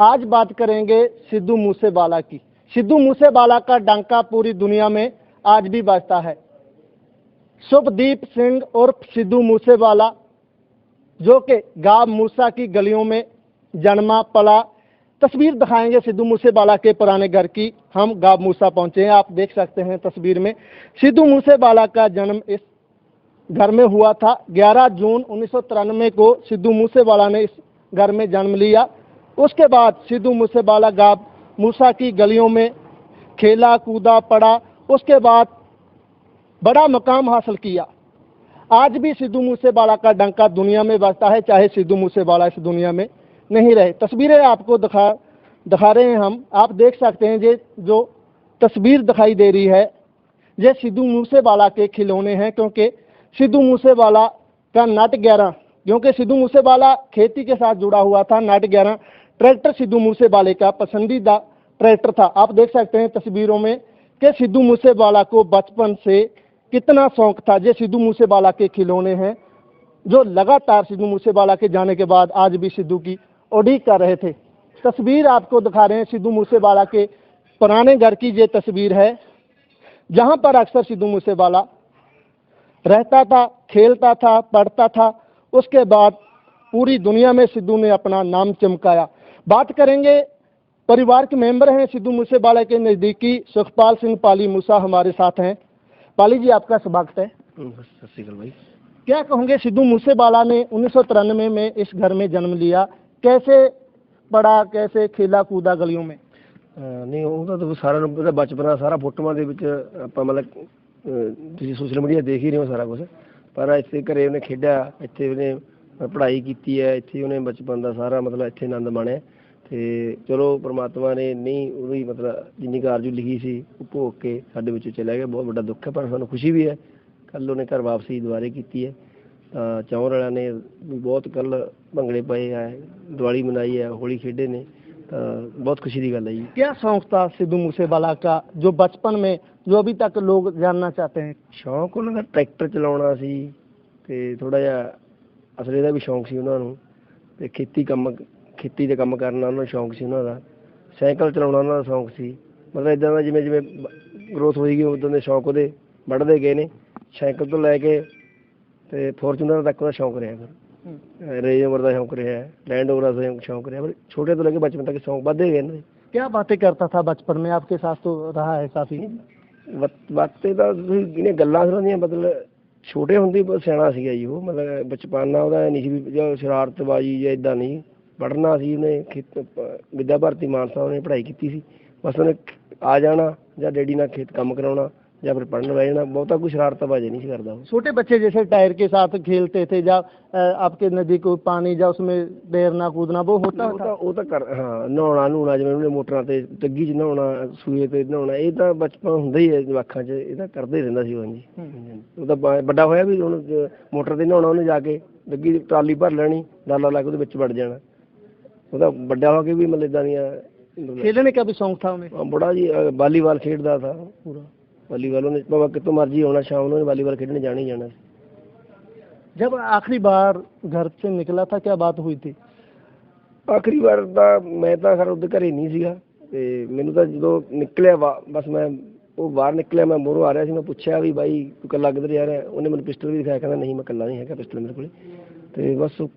आज बात करेंगे सिद्धू मूसेवाला की। सिद्धू मूसेवाला का डंका पूरी दुनिया में आज भी बजता है। शुभदीप सिंह और सिद्धू मूसेवाला, जो कि गाँव मूसा की गलियों में जन्मा पला तस्वीर दिखाएँगे सिद्धू मूसेवाला के पुराने घर की। हम गाँव मूसा पहुँचे हैं, आप देख सकते हैं तस्वीर में। सिद्धू मूसेवाला का जन्म इस घर में हुआ था। 11 जून उन्नीस सौ तिरानवे को सिद्धू मूसेवाला ने इस घर में जन्म लिया। उसके बाद सिद्धू मूसेवाला गाँव मूसा की गलियों में खेला, कूदा, पड़ा। उसके बाद बड़ा मकाम हासिल किया। आज भी सिद्धू मूसेवाला का डंका दुनिया में बजता है, चाहे सिद्धू मूसेवाला इस दुनिया में नहीं रहे। तस्वीरें आपको दिखा दिखा रहे हैं हम। आप देख सकते हैं ये जो तस्वीर दिखाई दे रही है, ये सिद्धू मूसेवाला के खिलौने हैं, क्योंकि सिद्धू मूसेवाला का नट ग्यारह, क्योंकि सिद्धू मूसेवाला खेती के साथ जुड़ा हुआ था, नट ग्यारह। ट्रैक्टर सिद्धू मूसेवाले का पसंदीदा ट्रैक्टर था। आप देख सकते हैं तस्वीरों में कि सिद्धू मूसेवाला को बचपन से कितना शौक था। ये सिद्धू मूसेवाला के खिलौने हैं, जो लगातार सिद्धू मूसेवाला के जाने के बाद आज भी सिद्धू की उड़ीक कर रहे थे। तस्वीर आपको दिखा रहे हैं सिद्धू मूसेवाला के पुराने घर की ये तस्वीर है, जहाँ पर अक्सर सिद्धू मूसेवाला रहता था, खेलता था, पढ़ता था। उसके बाद पूरी दुनिया में सिद्धू ने अपना नाम चमकाया। बात करेंगे परिवार के मेंबर हैं सिद्धू मूसेवाला के नज़दीकी सुखपाल सिंह पाली मूसा हमारे साथ हैं पाली जी आपका स्वागत है सत श्रीकाल भाई क्या कहोगे सिद्धू मूसेवाला ने उन्नीस में इस घर में जन्म लिया कैसे पढ़ा कैसे खेला कूदा गलियों में ਅਹ ਨਹੀਂ ਉਹਦਾ ਤਾਂ ਸਾਰਾ ਨੂੰ ਪਤਾ ਬਚਪਨਾ ਸਾਰਾ ਫੋਟੋਆਂ ਦੇ ਵਿੱਚ ਆਪਾਂ ਮਤਲਬ ਅਹ ਤੁਸੀਂ ਸੋਸ਼ਲ ਮੀਡੀਆ ਦੇਖ ਹੀ ਰਹੇ ਹੋ ਸਾਰਾ ਕੁਝ ਪਰ ਇੱਥੇ ਘਰੇ ਉਹਨੇ ਖੇਡਿਆ ਇੱਥੇ ਉਹਨੇ ਪੜ੍ਹਾਈ ਕੀਤੀ ਹੈ ਇੱਥੇ ਉਹਨੇ ਬਚਪਨ ਦਾ ਸਾਰਾ ਮਤਲਬ ਇੱਥੇ ਆਨੰਦ ਮਾਣਿਆ ਤੇ ਚਲੋ ਪ੍ਰਮਾਤਮਾ ਨੇ ਨਹੀਂ ਉਹਦੀ ਮਤਲਬ ਜਿੰਨੀ ਕਾਰਜੂ ਲਿਖੀ ਸੀ ਉਹ ਭੋਗ ਕੇ ਸਾਡੇ ਵਿੱਚੋਂ ਚਲਾ ਗਿਆ ਬਹੁਤ ਵੱਡਾ ਦੁੱਖ ਹੈ ਪਰ ਸਾਨੂੰ ਖੁਸ਼ੀ ਵੀ ਹੈ ਕੱਲ ਉਹਨੇ ਘਰ ਵਾਪਸੀ ਦੁਬਾਰੇ ਕੀਤੀ ਹੈ ਤਾਂ ਚੌਂਰ ਵਾਲਿਆਂ ਨੇ ਵੀ ਬਹੁਤ ਕੱਲ ਭੰਗੜੇ ਪਏ ਆ ਦੀਵਾਲੀ ਮਨਾਈ ਹੈ ਹੋਲੀ ਖੇਡੇ ਨੇ ਤਾਂ ਬਹੁਤ ਖੁਸ਼ੀ ਦੀ ਗੱਲ ਹੈ ਜੀ क्या शौक था सिद्धू मूसेवाला का जो बचपन में जो अभी तक लोग जानना चाहते हैं ਸ਼ੌਂਕ ਉਹਨਾਂ ਦਾ ਟਰੈਕਟਰ ਚਲਾਉਣਾ ਸੀ ਤੇ ਥੋੜਾ ਜਿਹਾ ਅਸਲੇ ਦਾ ਵੀ ਸ਼ੌਂਕ ਸੀ ਉਹਨਾਂ ਨੂੰ ਤੇ ਖੇਤੀ ਕੰਮ ਖੇਤੀ ਦੇ ਕੰਮ ਕਰਨਾ ਉਹਨਾਂ ਨੂੰ ਸ਼ੌਂਕ ਸੀ ਉਹਨਾਂ ਦਾ ਸਾਈਕਲ ਚਲਾਉਣਾ ਉਹਨਾਂ ਦਾ ਸ਼ੌਂਕ ਸੀ ਮਤਲਬ ਇਦਾਂ ਦਾ ਜਿਵੇਂ ਜਿਵੇਂ ਗਰੋਥ ਹੋਈ ਗਈ ਉਦੋਂ ਦੇ ਸ਼ੌਂਕ ਉਹਦੇ ਵੱਧਦੇ ਗਏ ਨੇ ਸਾਈਕਲ ਤੋਂ ਲੈ ਕੇ ਤੇ ਫੋਰਚੂਨਰ ਤੱਕ ਉਹਦਾ ਸ਼ੌਂਕ ਰਿਹਾ ਫਿਰ ਰੇਂਜ ਓਵਰ ਦਾ ਸ਼ੌਂਕ ਰਿਹਾ ਲੈਂਡ ਓਵਰ ਦਾ ਸ਼ੌਂਕ ਰਿਹਾ ਪਰ ਛੋਟੇ ਤੋਂ ਲੈ ਕੇ ਬਚਪਨ ਤੱਕ ਸ਼ੌਂਕ ਵੱਧਦੇ ਗਏ ਨੇ क्या बातें करता था बचपन में आपके साथ तो रहा है काफी ਵਤ- ਵਾਤੇ ਤਾਂ ਤੁਸੀਂ ਇਹਨੇ ਗੱਲਾਂ ਸੁਣਾਉਂਦੀਆਂ ਮਤਲਬ ਛੋਟੇ ਹੁੰਦੇ ਬਹੁਤ ਸਿਆਣਾ ਸੀਗਾ ਜੀ ਉਹ, ਮਤਲਬ ਬਚਪਨਾ ਉਹਦਾ ਨਹੀਂ ਸੀ ਵੀ ਸ਼ਰਾਰਤਬਾਜ਼ੀ ਜਾਂ ਇੱਦਾਂ ਨਹੀਂ, ਪੜ੍ਹਨਾ ਸੀ ਉਹਨੇ, ਖੇਤ, ਵਿੱਦਿਆ ਭਾਰਤੀ ਮਾਨਸਾ ਉਹਨੇ ਪੜ੍ਹਾਈ ਕੀਤੀ ਸੀ। ਬਸ ਉਹਨੇ ਆ ਜਾਣਾ ਜਾਂ ਡੈਡੀ ਨਾਲ ਖੇਤ ਕੰਮ ਕਰਾਉਣਾ। ਜਾਂ ਫਿਰ ਪੜ੍ਹਨ ਬਹਿ ਜਾਣਾ ਬਹੁਤਾ ਕੋਈ ਸ਼ਰਾਰਤਬਾਜ਼ੀ ਨਹੀਂ ਸੀ ਕਰਦਾ ਉਹ छोटे बच्चे जैसे टायर के साथ खेलते थे या अ, आपके नजदीक कोई पानी या उसमें तैरना कूदना वो होता ਉਹ था ਤਾਂ ਉਹ ਤਾਂ ਕਰ ਹਾਂ ਨਹਾਉਣਾ ਨੂਣਾ ਜਿਵੇਂ ਉਹਨੇ ਮੋਟਰਾਂ ਤੇ ਤੱਗੀ 'ਚ ਨਹਾਉਣਾ ਸੂਏ ਤੇ ਨਹਾਉਣਾ ਇਹ ਤਾਂ ਬਚਪਨ ਹੁੰਦਾ ਹੀ ਹੈ ਜਵਾਕਾਂ 'ਚ ਇਹ ਤਾਂ ਕਰਦੇ ਹੀ ਰਹਿੰਦਾ ਸੀ ਉਹ ਹਾਂਜੀ ਉਹ ਤਾਂ ਬ- ਵੱਡਾ ਹੋਇਆ ਵੀ ਹੁਣ ਜ- ਮੋਟਰ ਤੇ ਨਹਾਉਣਾ ਉਹਨੇ ਜਾ ਕੇ ਲੱਗੀ ਟਰਾਲੀ ਭਰ ਲੈਣੀ ਡਾਲਾ ਲਾ ਕੇ ਉਹਦੇ ਵਿੱਚ ਵੜ ਜਾਣਾ ਉਹਦਾ ਵੱਡਾ ਹੋ ਕੇ ਵੀ ਮਤਲਬ ਇਦਾਂ ਦੀਆਂ खेलने का भी शौक था उन्हें ਅਹ ਬੜਾ ਜੀ ਅਹ ਵਾਲੀਬਾਲ ਖੇਡਦਾ था ਪੂਰਾ ਵਾਲੀਬਾਲ ਉਹਨੇ ਭਾਵੇਂ ਕਿਤੋਂ ਮਰਜ਼ੀ ਆਉਣਾ ਸ਼ਾਮ ਨੂੰ ਉਹਨੇ ਵਾਲੀਬਾਲ ਖੇਡਣ ਜਾਣਾ ਹੀ ਜਾਣਾ जब आखिरी बार घर से निकला था क्या बात हुई थी ਆਖਰੀ ਵਾਰ ਤਾਂ ਮੈਂ ਤਾਂ ਖਰ ਉਹਦੇ ਘਰੇ ਨਹੀਂ ਸੀਗਾ ਤੇ ਮੈਨੂੰ ਤਾਂ ਜਦੋਂ ਨਿਕਲਿਆ ਵਾ- ਬਸ ਮੈਂ ਉਹ ਬਾਹਰ ਨਿਕਲਿਆ ਮੈਂ ਮੋਰੋਂ ਆ ਰਿਹਾ ਸੀ ਮੈਂ ਪੁੱਛਿਆ ਵੀ ਬਾਈ ਤੂੰ ਕੱਲਾ ਕਿੱਧਰ ਜਾ ਰਿਹਾ ਉਹਨੇ ਮੈਨੂੰ ਪਿਸਟਲ ਵੀ ਦਿਖਾਇਆ ਕਹਿੰਦਾ ਨਹੀਂ ਮੈਂ ਕੱਲਾ ਨਹੀਂ ਹੈਗਾ ਪਿਸਟਲ ਮੇਰੇ ਕੋਲੇ ਤੇ ਬਸ ਉਹ-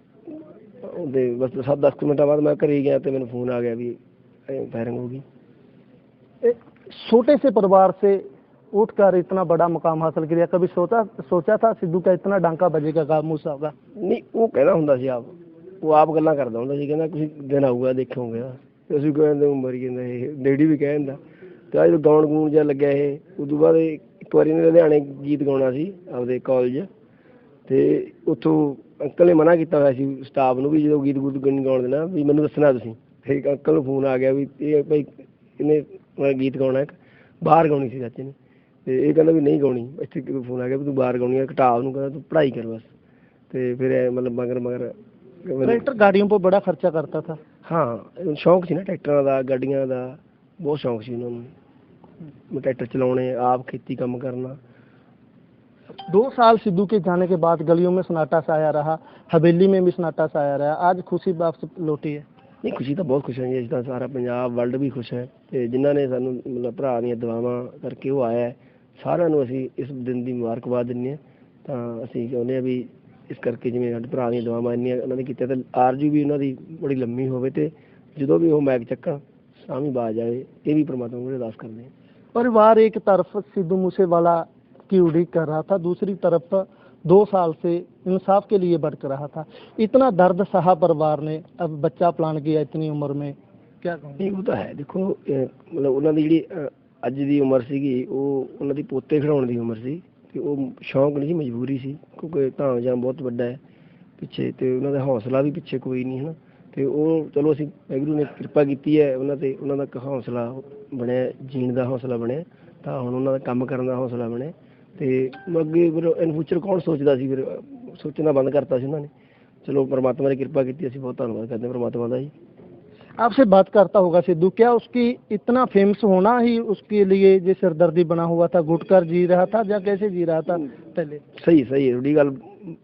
ਉਹਦੇ ਬਸ 7-10 ਮਿੰਟਾਂ ਬਾਅਦ ਮੈਂ ਘਰੇ ਗਿਆ ਤੇ ਮੈਨੂੰ ਫੋਨ ਆ ਗਿਆ ਵੀ ਫਾਇਰਿੰਗ ਹੋ ਗਈ एक छोटे से परिवार से उठकर इतना बड़ा मुकाम हासिल किया कभी सोचा सोचा था सिद्धू का इतना डांका बजेगा का मूसा का ਨਹੀਂ ਉਹ ਕਹਿੰਦਾ ਹੁੰਦਾ ਸੀ ਆਪ ਉਹ ਆਪ ਗੱਲਾਂ ਕਰਦਾ ਹੁੰਦਾ ਸੀ ਕਹਿੰਦਾ ਤੁਸੀਂ ਦਿਨ ਆਊਗਾ ਦੇਖੋਗੇ ਤੇ ਅਸੀਂ ਕਹਿੰਦੇ ਉਮਰ ਕਹਿੰਦਾ ਇਹ ਡੈਡੀ ਵੀ ਕਹਿੰਦਾ ਤੇ ਆ ਜਦੋਂ ਗਾਉਣ ਗੂਣ ਜਿਹਾ ਲੱਗਿਆ ਇਹ ਉਦੋਂ ਬਾਅਦ ਇਹ ਇੱਕ ਵਾਰੀ ਨੇ ਲੁਧਿਆਣੇ ਗੀਤ ਗਾਉਣਾ ਸੀ ਆਪਦੇ ਕਾਲਜ ਤੇ ਉੱਥੋਂ ਅੰਕਲ ਨੇ ਮਨਾ ਕੀਤਾ ਹੋਇਆ ਸੀ ਸਟਾਫ ਨੂੰ ਵੀ ਜਦੋਂ ਗੀਤ ਗੂਤ ਗਾਉਣ ਗਾਉਣ ਦੇਣਾ ਵੀ ਮੈਨੂੰ ਦੱਸਣਾ ਤੁਸੀਂ ਤੇ ਇੱਕ ਅੰਕਲ ਨੂੰ ਫੋਨ ਆ ਗਿਆ ਵੀ ਇਹ ਭਾਈ ਇਹਨੇ ਮੈਂ ਗੀਤ ਗਾਉਣਾ ਇੱਕ ਬਾਹਰ ਗਾਉਣੀ ਸੀ ਚਾਚੇ ਨੇ ਤੇ ਇਹ ਕਹਿੰਦਾ ਵੀ ਨਹੀਂ ਗਾਉਣੀ ਇੱਥੇ ਫੋਨ ਆ ਗਿਆ ਵੀ ਤੂੰ ਬਾਹਰ ਗਾਉਣੀ ਆ ਘਟਾ ਉਹਨੂੰ ਕਹਿੰਦਾ ਤੂੰ ਪੜ੍ਹਾਈ ਕਰ ਬਸ ਤੇ ਫਿਰ ਇਹ ਮਤਲਬ ਮਗਰ ਮਗਰ ਮੈਨੂੰ- ट्रैक्टर गाड़ियों पर बड़ा खर्चा करता था ਹਾਂ ਇਹਨੂੰ ਸ਼ੌਂਕ ਸੀ ਨਾ ਟਰੈਕਟਰਾਂ ਦਾ ਗੱਡੀਆਂ ਦਾ ਬਹੁਤ ਸ਼ੌਂਕ ਸੀ ਉਹਨਾਂ ਨੂੰ ਮੈਂ ਟਰੈਕਟਰ ਚਲਾਉਣੇ ਆਪ ਖੇਤੀ ਕੰਮ ਕਰਨਾ दो साल सिद्धू के जाने के बाद गलियों में सन्नाटा छाया रहा हवेली में भी सन्नाटा छाया रहा आज खुशी वापस लौटी है ਨਹੀਂ ਖੁਸ਼ੀ ਤਾਂ ਬਹੁਤ ਖੁਸ਼ ਹਾਂ ਜੀ ਅਸੀਂ ਤਾਂ ਸਾਰਾ ਪੰਜਾਬ ਵਰਲਡ ਵੀ ਖੁਸ਼ ਹੈ ਤੇ ਜਿਨ੍ਹਾਂ ਨੇ ਸਾਨੂੰ ਮਤਲਬ ਭਰਾ ਦੀਆਂ ਦੁਆਵਾਂ ਕਰਕੇ ਉਹ ਆਇਆ ਹੈ, ਸਾਰਿਆਂ ਨੂੰ ਅਸੀਂ ਇਸ ਦਿਨ ਦੀ ਮੁਬਾਰਕਬਾਦ ਦਿੰਦੇ ਹਾਂ ਤਾਂ ਅਸੀਂ ਚਾਹੁੰਦੇ ਹਾਂ ਵੀ ਇਸ ਕਰਕੇ ਜਿਵੇਂ ਸਾਡੇ ਭਰਾ ਦੀਆਂ ਦੁਆਵਾਂ ਇੰਨੀਆਂ ਉਹਨਾਂ ਨੇ ਕੀਤੀਆਂ ਤੇ ਆਰਜੂ ਵੀ ਉਹਨਾਂ ਦੀ ਬੜੀ ਲੰਮੀ ਹੋਵੇ ਤੇ ਜਦੋਂ ਵੀ ਉਹ ਮੈਕ ਚੱਕਣ ਸਾਮੀ ਬਾਜ ਆਏ ਇਹ ਵੀ ਪ੍ਰਮਾਤਮਾ ਨੂੰ ਅਰਦਾਸ ਕਰਦੇ ਹਾਂ परिवार एक तरफ सिद्धू मूसेवाला की उड़ीक कर रहा था दूसरी तरफ दो साल से इंसाफ के लिए भटक रहा था इतना दर्द सहा परिवार ने अब बच्चा प्लान किया इतनी उम्र में क्या कहूँ ਨਹੀਂ ਉਹ ਤਾਂ ਹੈ ਦੇਖੋ ਅਹ ਮਤਲਬ ਅੱਜ ਦੀ ਉਮਰ ਸੀਗੀ, ਉਹ ਉਹਨਾਂ ਦੀ ਪੋਤੇ ਖਿਡਾਉਣ ਦੀ ਉਮਰ ਸੀ ਤੇ ਉਹ ਸ਼ੌਂਕ ਨਹੀਂ ਸੀ, ਮਜਬੂਰੀ ਸੀ ਕਿਉਂਕਿ ਧਾਮ ਜਾਮ ਬਹੁਤ ਵੱਡਾ ਹੈ ਪਿੱਛੇ ਤੇ ਉਹਨਾਂ ਦਾ ਹੌਸਲਾ ਵੀ ਪਿੱਛੇ ਕੋਈ ਨਹੀਂ ਹਨਾ। ਤੇ ਉਹ ਚਲੋ ਅਸੀਂ ਵਾਹਿਗੁਰੂ ਨੇ ਕਿਰਪਾ ਕੀਤੀ ਹੈ ਉਹਨਾਂ ਤੇ, ਉਹਨਾਂ ਦਾ ਇੱਕ ਹੌਸਲਾ ਬਣਿਆ, ਜੀਣ ਦਾ ਹੌਸਲਾ ਬਣਿਆ, ਤਾਂ ਹੁਣ ਉਹਨਾਂ ਦਾ ਕੰਮ ਕਰਨ ਦਾ ਹੌਸਲਾ ਬਣਿਆ। ਤੇ ਅੱਗੇ ਫਿਰ ਇਨ ਫਿਊਚਰ ਕੌਣ ਸੋਚਦਾ ਸੀ ਫਿਰ, ਸੋਚਣਾ ਬੰਦ ਕਰਤਾ ਸੀ ਉਹਨਾਂ ਨੇ। ਚਲੋ ਪਰਮਾਤਮਾ ਨੇ ਕਿਰਪਾ ਕੀਤੀ, ਅਸੀਂ ਬਹੁਤ ਧੰਨਵਾਦ ਕਰਦੇ ਹਾਂ ਪਰਮਾਤਮਾ ਦਾ ਜੀ। आपसे बात करता होगा सिद्धू क्या उसकी इतना फेमस होना ही उसके लिए जो सिरदर्दी बना हुआ था घुटकर जी रहा था या कैसे जी रहा था पहले ਸਹੀ ਸਹੀ ਹੈ ਤੁਹਾਡੀ ਗੱਲ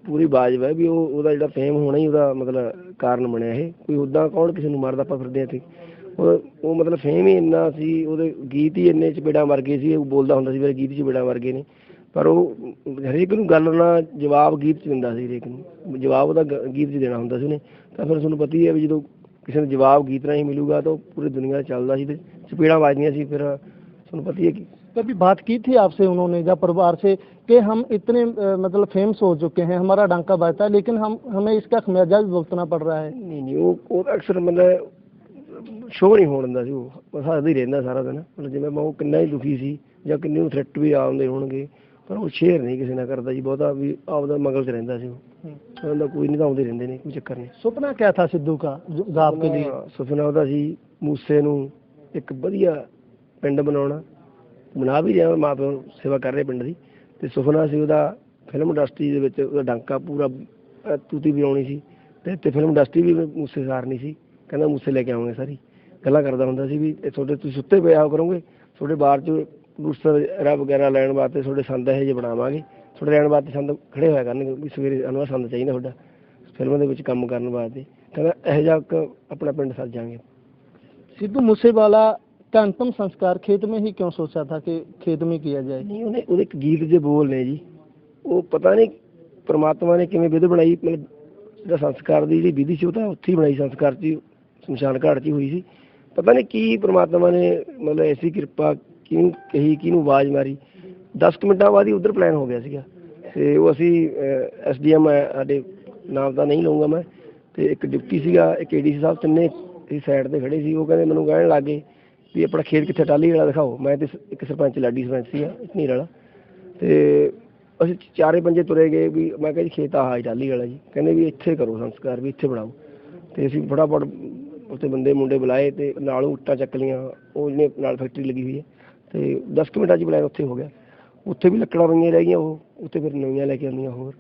ਪੂਰੀ ਵਾਜਬ ਹੈ ਵੀ ਉਹ ਉਹਦਾ ਜਿਹੜਾ ਫੇਮ ਹੋਣਾ ਹੀ ਉਹਦਾ ਮਤਲਬ ਕਾਰਨ ਬਣਿਆ ਇਹ ਕੋਈ ਉਦਾਂ ਕੌਣ ਕਿਸੇ ਨੂੰ ਮਾਰਦਾ ਆਪਾਂ ਫਿਰਦੇ ਆ ਤੇ ਉਹ ਉਹ ਮਤਲਬ ਫੇਮ ਹੀ ਇੰਨਾ ਸੀ ਉਹਦੇ ਗੀਤ ਹੀ ਇੰਨੇ ਚਪੇੜਾਂ ਮਰ ਗਏ ਸੀ ਉਹ ਬੋਲਦਾ ਹੁੰਦਾ ਸੀ ਮੇਰੇ ਗੀਤ ਚਪੇੜਾਂ ਮਰ ਗਏ ਨੇ ਪਰ ਉਹ ਹਰੇਕ ਨੂੰ ਗੱਲ ਨਾਲ ਜਵਾਬ ਗੀਤ ਚ ਦਿੰਦਾ ਸੀ ਹਰੇਕ ਨੂੰ ਜਵਾਬ ਉਹਦਾ ਗ- ਗੀਤ ਚ ਦੇਣਾ ਹੁੰਦਾ ਸੀ ਉਹਨੇ ਤਾਂ ਫਿਰ ਤੁਹਾਨੂੰ ਪਤਾ ਹੀ ਹੈ ਵੀ ਜਦੋਂ ਕਿਸੇ ਨੂੰ ਜਵਾਬ ਗੀਤ ਰਾਹੀਂ ਮਿਲੂਗਾ ਤਾਂ ਉਹ ਪੂਰੀ ਦੁਨੀਆ 'ਚ ਚੱਲਦਾ ਸੀ ਤੇ ਚਪੇੜਾਂ ਵੱਜਦੀਆਂ ਸੀ ਫਿਰ ਤੁਹਾਨੂੰ ਪਤਾ ਹੀ ਹੈ ਕਿ कभी बात की थी आपसे उन्होंने या परिवार से कि हम इतने अ, मतलब फेमस हो चुके हैं हमारा डंका बजता है लेकिन हम हमें इसका खमियाजा भी भुगतना पड़ रहा है ਨਹੀਂ ਨਹੀਂ ਉਹ ਉਹ ਤਾਂ ਅਕਸਰ ਮਤਲਬ ਸ਼ੋਅ ਨਹੀਂ ਹੋਣ ਦਿੰਦਾ ਸੀ ਉਹ ਬਸ ਹੱਸਦਾ ਹੀ ਰਹਿੰਦਾ ਸਾਰਾ ਦਿਨ ਮਤਲਬ ਜਿਵੇਂ ਮੈਂ ਉਹ ਕਿੰਨਾ ਹੀ ਦੁਖੀ ਸੀ ਜਾਂ ਕਿੰਨੇ ਨੂੰ ਥ੍ਰੈਟ ਵੀ ਆਉਂਦੇ ਹੋਣਗੇ ਪਰ ਉਹ ਸ਼ੇਅਰ ਨਹੀਂ ਕਿਸੇ ਨਾਲ ਕਰਦਾ ਜੀ ਬਹੁਤਾ ਵੀ ਆਪਦਾ ਮਗਲ 'ਚ ਰਹਿੰਦਾ ਸੀ ਉਹ। ਕਹਿੰਦਾ ਕੋਈ ਨਹੀਂ ਆਉਂਦੇ ਰਹਿੰਦੇ ਨੇ ਕੋਈ ਚੱਕਰ ਨਹੀਂ। ਸੁਪਨਾ ਕਿਆ ਥਾ ਸਿੱਧੂ ਦਾ ਆਪਕੇ ਲਈ ਸੁਪਨਾ ਉਹਦਾ ਸੀ ਮੂਸੇ ਨੂੰ ਇੱਕ ਵਧੀਆ ਪਿੰਡ ਬਣਾਉਣਾ। ਬਣਾ ਵੀ ਰਿਹਾ ਮਾਂ ਪਿਓ ਸੇਵਾ ਕਰ ਰਹੇ ਪਿੰਡ ਦੀ। ਤੇ ਸੁਪਨਾ ਸੀ ਉਹਦਾ ਫਿਲਮ ਇੰਡਸਟਰੀ ਦੇ ਵਿੱਚ ਉਹਦਾ ਡਾਂਕਾ ਪੂਰਾ ਤੂਤੀ ਵਿਰਾਉਣੀ ਸੀ। ਤੇ ਇੱਥੇ ਫਿਲਮ ਇੰਡਸਟਰੀ ਵੀ ਮੂਸੇ ਸਾਰਨੀ ਸੀ। ਕਹਿੰਦਾ ਮੂਸੇ ਲੈ ਕੇ ਆਉਂਗੇ ਸਾਰੀ। ਗੱਲਾਂ ਕਰਦਾ ਹੁੰਦਾ ਸੀ ਵੀ ਤੁਹਾਡੇ ਤੁਸੀਂ ਸੁੱਤੇ ਪਿਆ ਆਓ ਕਰੋਗੇ। ਤੁਹਾਡੇ ਬਾਹਰ 'ਚ ਪ੍ਰੋਡਿਊਸਰ ਵਗੈਰਾ ਲੈਣ ਵਾਸਤੇ ਤੁਹਾਡੇ ਸੰਦ ਇਹੋ ਜਿਹੇ ਬਣਾਵਾਂਗੇ ਤੁਹਾਡੇ ਲੈਣ ਵਾਸਤੇ ਸੰਦ ਖੜੇ ਹੋਇਆ ਕਰਨਗੇ ਵੀ ਸਵੇਰੇ ਸਾਨੂੰ ਆਹ ਸੰਦ ਚਾਹੀਦਾ ਤੁਹਾਡਾ ਫਿਲਮਾਂ ਦੇ ਵਿੱਚ ਕੰਮ ਕਰਨ ਵਾਸਤੇ ਕਹਿੰਦਾ ਇਹੋ ਜਿਹਾ ਇੱਕ ਆਪਣਾ ਪਿੰਡ ਸੱਜ ਜਾਾਂਗੇ सिद्धू मूसेवाला का अंतिम संस्कार खेत में ही क्यों सोचा था कि खेत में किया जाए ਨਹੀਂ ਉਹਨੇ ਉਹਦੇ ਇੱਕ ਗੀਤ ਦੇ ਬੋਲ ਨੇ ਜੀ ਉਹ ਪਤਾ ਨਹੀਂ ਪ੍ਰਮਾਤਮਾ ਨੇ ਕਿਵੇਂ ਵਿਧ ਬਣਾਈ ਮਤਲਬ ਜਿਹੜਾ ਸੰਸਕਾਰ ਦੀ ਜਿਹੜੀ ਵਿਧੀ ਸੀ ਉਹ ਤਾਂ ਉੱਥੇ ਹੀ ਬਣਾਈ ਸੰਸਕਾਰ 'ਚ ਹੀ, ਸ਼ਮਸ਼ਾਨ ਘਾਟ 'ਚ ਹੀ ਹੋਈ ਸੀ ਪਤਾ ਨਹੀਂ ਕੀ ਪ੍ਰਮਾਤਮਾ ਨੇ ਮਤਲਬ ਐਸੀ ਕਿਰਪਾ ਕਿਹਨੂੰ ਕਹੀ, ਕਿਹਨੂੰ ਆਵਾਜ਼ ਮਾਰੀ। 10 ਕੁ ਮਿੰਟਾਂ ਬਾਅਦ ਹੀ ਉਧਰ ਪਲਾਨ ਹੋ ਗਿਆ ਸੀਗਾ। ਤੇ ਉਹ ਅਸੀਂ ਐਸਡੀਐਮ ਸਾਡੇ ਨਾਮ ਤਾਂ ਨਹੀਂ ਲਊਂਗਾ ਮੈਂ। ਤੇ ਇੱਕ ਡਿਪਟੀ ਸੀਗਾ, ਇੱਕ ਏਡੀਸੀ ਸਾਹਿਬ, ਤਿੰਨੇ ਇਸ ਸਾਈਡ ਤੇ ਖੜੇ ਸੀ। ਉਹ ਕਹਿੰਦੇ, ਮੈਨੂੰ ਕਹਿਣ ਲੱਗੇ ਵੀ ਆਪਣਾ ਖੇਤ ਕਿੱਥੇ ਟਾਲੀ ਵਾਲਾ ਦਿਖਾਓ। ਮੈਂ ਤੇ ਇੱਕ ਸਰਪੰਚ, ਲਾਡੀ ਸਰਪੰਚ ਸੀਗਾ, ਨੀਰ ਵਾਲਾ। ਤੇ ਅਸੀਂ ਚਾਰੇ ਪੰਜੇ ਤੁਰੇ ਗਏ ਵੀ ਮੈਂ ਕਿਹਾ ਜੀ, ਖੇਤ ਆਹ ਹੀ ਟਾਲੀ ਵਾਲਾ ਜੀ। ਕਹਿੰਦੇ ਵੀ ਇੱਥੇ ਕਰੋ ਸੰਸਕਾਰ, ਵੀ ਇੱਥੇ ਬਣਾਓ। ਤੇ ਅਸੀਂ ਫਟਾਫਟ ਉੱਥੇ ਬੰਦੇ, ਮੁੰਡੇ ਬੁਲਾਏ ਤੇ ਨਾਲੋਂ ਉੱਟਾਂ ਚੱਕ ਲੀਆਂ ਉਹ ਜਿਹਨੇ ਨਾਲ ਫੈਕਟਰੀ ਲੱਗੀ ਹੋਈ ਹੈ। ਤੇ 10 ਕੁ ਮਿੰਟਾਂ 'ਚ ਬੁਲਾਇਆ ਉੱਥੇ ਹੋ ਗਿਆ ਉੱਥੇ ਵੀ ਲੱਕੜਾਂ ਪਈਆਂ ਰਹਿ ਗਈਆਂ ਉਹ ਉੱਥੇ ਫਿਰ ਨਵੀਆਂ ਲੈ ਕੇ ਆਉਂਦੀਆਂ ਹੋਰ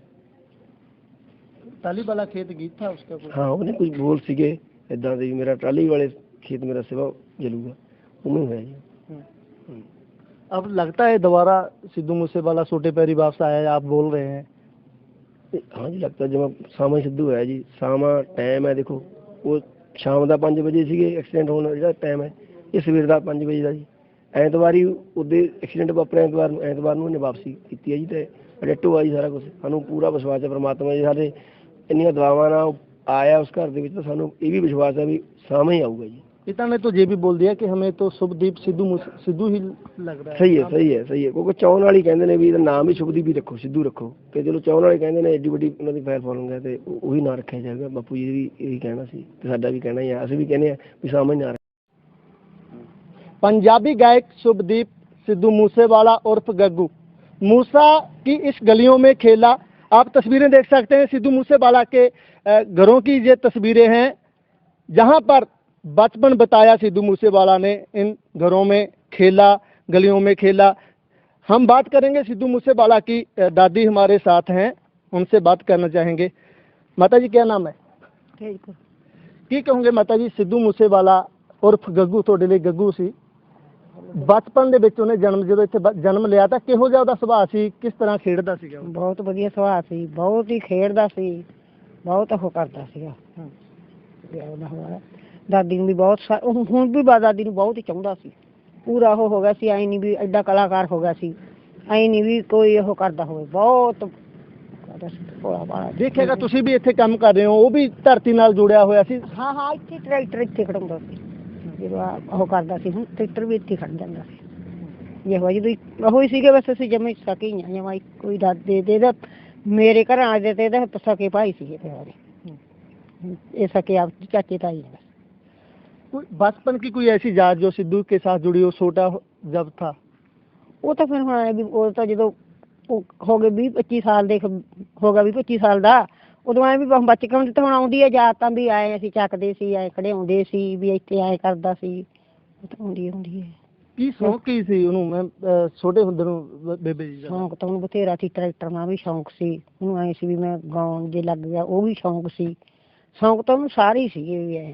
ताली वाला खेत गीत था उसका कोई ਹਾਂ ਉਹਨੇ ਕੁਝ ਬੋਲ ਸੀਗੇ ਇਦਾਂ ਦੇ ਵੀ ਮੇਰਾ ਟਰਾਲੀ ਵਾਲੇ ਖੇਤ ਮੇਰਾ ਸਿਵਾ ਜਲੂਗਾ ਉਵੇਂ ਹੋਇਆ ਜੀ हम्म। अब लगता है दोबारा सिद्धू मूसेवाला छोटे पैरी वापस आया है आप बोल रहे हैं ਤੇ ਹਾਂ ਜੀ ਲੱਗਦਾ ਜਿਵੇਂ ਸਾਮਾ ਹੀ ਸਿੱਧੂ ਹੋਇਆ ਜੀ ਸਾਮਾ ਟਾਈਮ ਹੈ ਦੇਖੋ ਉਹ ਸ਼ਾਮ ਦਾ 5 ਵਜੇ ਸੀਗੇ ਐਕਸੀਡੈਂਟ ਹੋਣ ਦਾ ਜਿਹੜਾ ਟਾਈਮ ਹੈ ਇਹ ਸਵੇਰ ਦਾ 5 ਵਜੇ ਦਾ ਜੀ ਐਤਵਾਰੀ ਉਹਦੇ ਐਕਸੀਡੈਂਟ ਵਾਪਰਿਆ ਐਤਵਾਰ ਨੂੰ ਐਤਵਾਰ ਨੂੰ ਇਹਨੇ ਵਾਪਸੀ ਕੀਤੀ ਹੈ ਜੀ ਤੇ ਡੈਟੋ ਆ ਜੀ ਸਾਰਾ ਕੁਝ ਸਾਨੂੰ ਪੂਰਾ ਵਿਸ਼ਵਾਸ ਹੈ ਪ੍ਰਮਾਤਮਾ ਜੀ ਸਾਡੇ ਇੰਨੀਆਂ ਦੁਆਵਾਂ ਨਾਲ ਆਇਆ ਉਸ ਘਰ ਦੇ ਵਿੱਚ ਤਾਂ ਸਾਨੂੰ ਇਹ ਵੀ ਵਿਸ਼ਵਾਸ ਹੈ ਵੀ ਸਾਮਾ ਹੀ ਆਊਗਾ ਜੀ पिता ने तो ये भी बोल दिया कि हमें तो शुभदीप सिद्धू मूसे- सिद्धू ही लग रहा है ਸਹੀ ਹੈ ਸਹੀ ਹੈ ਸਹੀ ਹੈ ਕਿਉਂਕਿ ਚਾਹਣ ਵਾਲੀ ਕਹਿੰਦੇ ਨੇ ਵੀ ਇਹਦਾ ਨਾਮ ਹੀ ਸ਼ੁਭਦੀਪ ਹੀ ਰੱਖੋ ਸਿੱਧੂ ਰੱਖੋ ਤੇ ਚਲੋ ਚਾਹਣ ਵਾਲੇ ਕਹਿੰਦੇ ਨੇ ਐਡੀ ਵੱਡੀ ਉਹਨਾਂ ਦੀ ਫਾਇਰ ਫੋਲੋਇੰਗ ਹੈ ਤੇ ਉਹ- ਉਹੀ ਨਾਂ ਰੱਖਿਆ ਜਾਏਗਾ ਬਾਪੂ ਜੀ ਵੀ ਇਹੀ ਕਹਿਣਾ ਸੀ ਤੇ ਸਾਡਾ ਵੀ ਕਹਿਣਾ ਹੀ ਆ ਅਸੀਂ ਵੀ ਕਹਿੰਦੇ ਆ ਵੀ ਸਾਹਮਣੇ ਨਾ पंजाबी गायक शुभदीप सिद्धू मूसेवाला उर्फ़ गग्गू। मूसा की इस गलियों में खेला। आप तस्वीरें देख सकते हैं सिद्धू मूसेवाला के घरों की ये तस्वीरें हैं जहाँ पर बचपन बताया सिद्धू मूसेवाला ने इन घरों में खेला गलियों में खेला। हम बात करेंगे सिद्धू मूसेवाला की दादी हमारे साथ हैं उनसे बात करना चाहेंगे। माता जी क्या नाम है? ठीक है। कहूँगे माता जी सिद्धू मूसेवाला उर्फ़ गग्गू थोड़े लिए गग्गू सी। ਬਚਪਨ ਦੇ ਵਿੱਚ ਉਹਨੇ ਜਨਮ ਜਦੋਂ ਇੱਥੇ ਬ- ਜਨਮ ਲਿਆ ਤਾਂ ਕਿਹੋ ਜਿਹਾ ਉਹਦਾ ਸੁਭਾਅ ਸੀ? ਕਿਸ ਤਰ੍ਹਾਂ ਖੇਡਦਾ ਸੀਗਾ ਉਹ? ਬਹੁਤ ਵਧੀਆ ਸੁਭਾਅ ਸੀ ਬਹੁਤ ਹੀ ਖੇਡਦਾ ਸੀ ਬਹੁਤ ਉਹ ਕਰਦਾ ਸੀਗਾ। ਉਹਦਾ ਦਾਦੀ ਨੂੰ ਵੀ ਬਹੁਤ ਸਾ- ਉਹ ਹੁਣ ਵੀ ਬਾ ਦਾਦੀ ਨੂੰ ਬਹੁਤ ਹੀ ਚਾਹੁੰਦਾ ਸੀ। ਪੂਰਾ ਉਹ ਹੋ ਗਿਆ ਸੀ ਐ ਨਹੀਂ ਵੀ ਐਡਾ ਕਲਾਕਾਰ ਹੋ ਗਿਆ ਸੀ। ਐ ਨਹੀਂ ਵੀ ਕੋਈ ਉਹ ਕਰਦਾ ਹੋਵੇ ਬਹੁਤ ਕਰਦਾ ਸੀ। ਭੋਲਾ ਭਾਲਾ ਦੇਖੇਗਾ ਤੁਸੀਂ ਵੀ ਇੱਥੇ ਕੰਮ ਕਰ ਰਹੇ ਹੋ ਉਹ ਵੀ ਧਰਤੀ ਨਾਲ ਜੁੜਿਆ ਹੋਇਆ ਸੀ? ਹਾਂ ਹਾਂ ਇੱਥੇ ਟਰੈਕਟਰ ਇੱਥੇ ਖੜਾਉਂਦਾ ਸੀ। ਜਦੋਂ ਆ- ਉਹ ਕਰਦਾ ਸੀ ਹੁਣ ਟਰੈਕਟਰ ਵੀ ਇੱਥੇ ਖੜ ਜਾਂਦਾ ਸੀ ਇਹ ਹੋਈ ਜਦੋਂ ਉਹ ਹੀ ਸੀਗੇ ਬਸ ਅਸੀਂ ਜਮੇ ਸਕੀ ਹਾਂ ਜਮਾ ਕੋਈ ਦਾਦੇ ਦੇ ਦਾ ਮੇਰੇ ਘਰ ਆ ਦੇ ਤੇ ਇਹਦਾ ਸਕੇ ਭਾਈ ਸੀ ਇਹ ਸਾਰੇ ਇਹ ਸਕੇ ਆਪ ਚਾਚੇ ਤਾਈ ਨੇ कोई बचपन की कोई ऐसी याद जो सिद्धू के साथ जुड़ी हो छोटा हो- जब था ਉਹ ਤਾਂ ਫਿਰ ਹੁਣ ਐਂ ਵੀ ਉਹ ਤਾਂ ਜਦੋਂ ਉਹ ਹੋ ਗਏ 20 25 ਸਾਲ ਦੇ ਖ- ਹੋ ਗਿਆ 20 25 ਸਾਲ ਦਾ ਉਦੋਂ ਐ ਵੀ ਬ- ਬਚਪਨ ਦੀ ਤਾਂ ਹੁਣ ਆਉਂਦੀ ਹੈ ਯਾਦ ਤਾਂ ਵੀ ਆਏ ਅਸੀਂ ਚੱਕਦੇ ਸੀ ਐ ਖੜੇ ਹੁੰਦੇ ਸੀ ਵੀ ਇੱਥੇ ਐ ਕਰਦਾ ਸੀ। ਉਹ ਤਾਂ ਆਉਂਦੀ ਹੁੰਦੀ ਹੈ ਕੀ ਸ਼ੌਕ ਕੀ ਸੀ ਉਹਨੂੰ? ਮੈਂ ਅਹ, ਛੋਟੇ ਹੁੰਦੇ ਨੂੰ ਬ- ਬੇਬੇ ਜੀ ਦਾ। ਸ਼ੌਂਕ ਤਾਂ ਉਹਨੂੰ ਬਥੇਰਾ ਸੀ ਟਰੈਕਟਰ ਨਾਲ ਵੀ ਸ਼ੌਂਕ ਸੀ। ਉਹਨੂੰ ਐ ਸੀ ਵੀ ਮੈਂ ਗਾਉਣ ਜੇ ਲੱਗ ਗਿਆ ਉਹ ਵੀ ਸ਼ੌਂਕ ਸੀ। ਸ਼ੌਂਕ ਤਾਂ ਉਹਨੂੰ ਸਾਰੇ ਹੀ ਸੀਗੇ ਵੀ ਐ।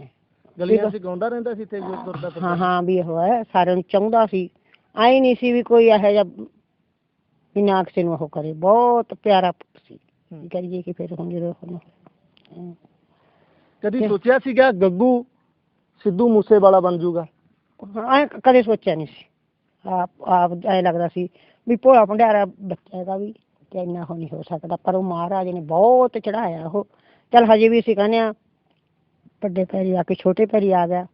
ਗਲੀਆਂ 'ਚ ਗਾਉਂਦਾ ਰਹਿੰਦਾ ਸੀ ਤੇ ਜੋ ਤੁਰਦਾ ਫਿਰਦਾ ਹਾਂ ਹਾਂ ਵੀ ਉਹ ਹੈ ਸਾਰਿਆਂ ਨੂੰ ਚਾਹੁੰਦਾ ਸੀ। ਐ ਨਹੀਂ ਸੀ ਵੀ ਕੋਈ ਇਹੋ ਜਿਹਾ ਵੀ ਨਾ ਕਿਸੇ ਨੂੰ ਉਹ ਕਰੇ। ਬਹੁਤ ਪਿਆਰਾ ਪੁੱਤ ਸੀ। ਕਰੀਏ ਕਿ ਫਿਰ ਹੁਣ ਜਦੋਂ ਹੁਣ ਕਦੀ ਸੋਚਿਆ ਸੀਗਾ ਗੱਗੂ ਸਿੱਧੂ ਮੂਸੇਵਾਲਾ ਬਣ ਜਾਊਗਾ? ਹਾਂ ਐਂ ਕਦੇ ਸੋਚਿਆ ਨਹੀਂ ਸੀ। ਆਪ ਆਪ ਐ ਲੱਗਦਾ ਸੀ ਵੀ ਭੋਲਾ ਭੰਡਾਰਾ ਬੱਚਾ ਹੈਗਾ ਵੀ ਤੇ ਇੰਨਾ ਹੋ ਨਹੀਂ ਹੋ ਸਕਦਾ। ਪਰ ਉਹ ਮਹਾਰਾਜ ਨੇ ਬਹੁਤ ਚੜਾਇਆ ਉਹ। ਚਲ ਹਜੇ ਵੀ ਅਸੀਂ ਕਹਿੰਦੇ ਆ ਵੱਡੇ ਪੈਰੀ ਆ ਕੇ ਛੋਟੇ ਪੈਰੀ ਆ ਗਿਆ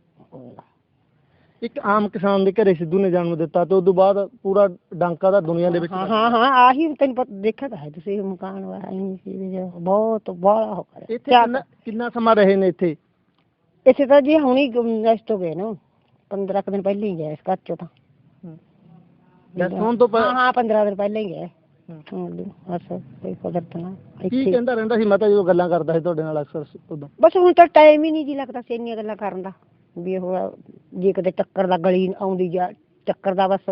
ਇੱਕ ਆਮ ਕਿਸਾਨ ਦੇ ਘਰੇ ਸਿੱਧੂ ਨੇ ਜਨਮ ਦਿੱਤਾ ਤੇ ਉਸ ਤੋਂ ਬਾਅਦ ਪੂਰਾ ਡਾਂਕਾ ਦਾ ਦੁਨੀਆ ਦੇ ਵਿੱਚ ਹਾਂ ਹਾਂ ਹਾਂ ਆਹੀ ਤੈਨੂੰ ਪਤਾ ਦੇਖਿਆ ਤਾਂ ਹੈ ਤੁਸੀਂ ਮਕਾਨ ਵਾਲਾ ਹੀ ਸੀ ਬਹੁਤ ਬਾਹਲਾ ਹੋ ਕਰਿਆ ਇੱਥੇ ਕਿੰਨਾ ਕਿੰਨਾ ਸਮਾਂ ਰਹੇ ਨੇ ਇੱਥੇ? ਇਸੇ ਤਾਂ ਜੀ ਹੁਣੀ ਨੈਕਸਟ ਹੋ ਗਏ ਨਾ 15 ਕੁ ਦਿਨ ਪਹਿਲਾਂ ਹੀ ਗਏ ਇਸ ਘਰ ਚੋਂ ਤਾਂ। ਤੋਂ ਹਾਂ ਪਹਿਲਾਂ ਹਾਂ 15 ਦਿਨ ਪਹਿਲਾਂ ਹੀ ਗਏ। ਹਾਂ। ਬਸ ਕੋਈ ਕੁਦਰਤ ਨਾਲ ਕੀ ਇੱਥੇ ਕਹਿੰਦਾ ਰਹਿੰਦਾ ਸੀ ਮੈਂ ਤਾਂ ਜਦੋਂ ਗੱਲਾਂ ਕਰਦਾ ਸੀ ਤੁਹਾਡੇ ਨਾਲ ਅਕਸਰ ਉਦੋਂ? ਬਸ ਹੁਣ ਤਾਂ ਟਾਈਮ ਹੀ ਨਹੀਂ ਜੀ ਲੱਗਦਾ ਸੀ ਇੰਨੀਆਂ ਗੱਲਾਂ ਕਰਨ ਦਾ। ਵੀ ਉਹ ਜੇ ਕਿਤੇ ਟੱਕਰ ਦਾ ਗਲੀ ਆਉਂਦੀ ਜਾਂ ਟੱਕਰ ਦਾ ਬਸ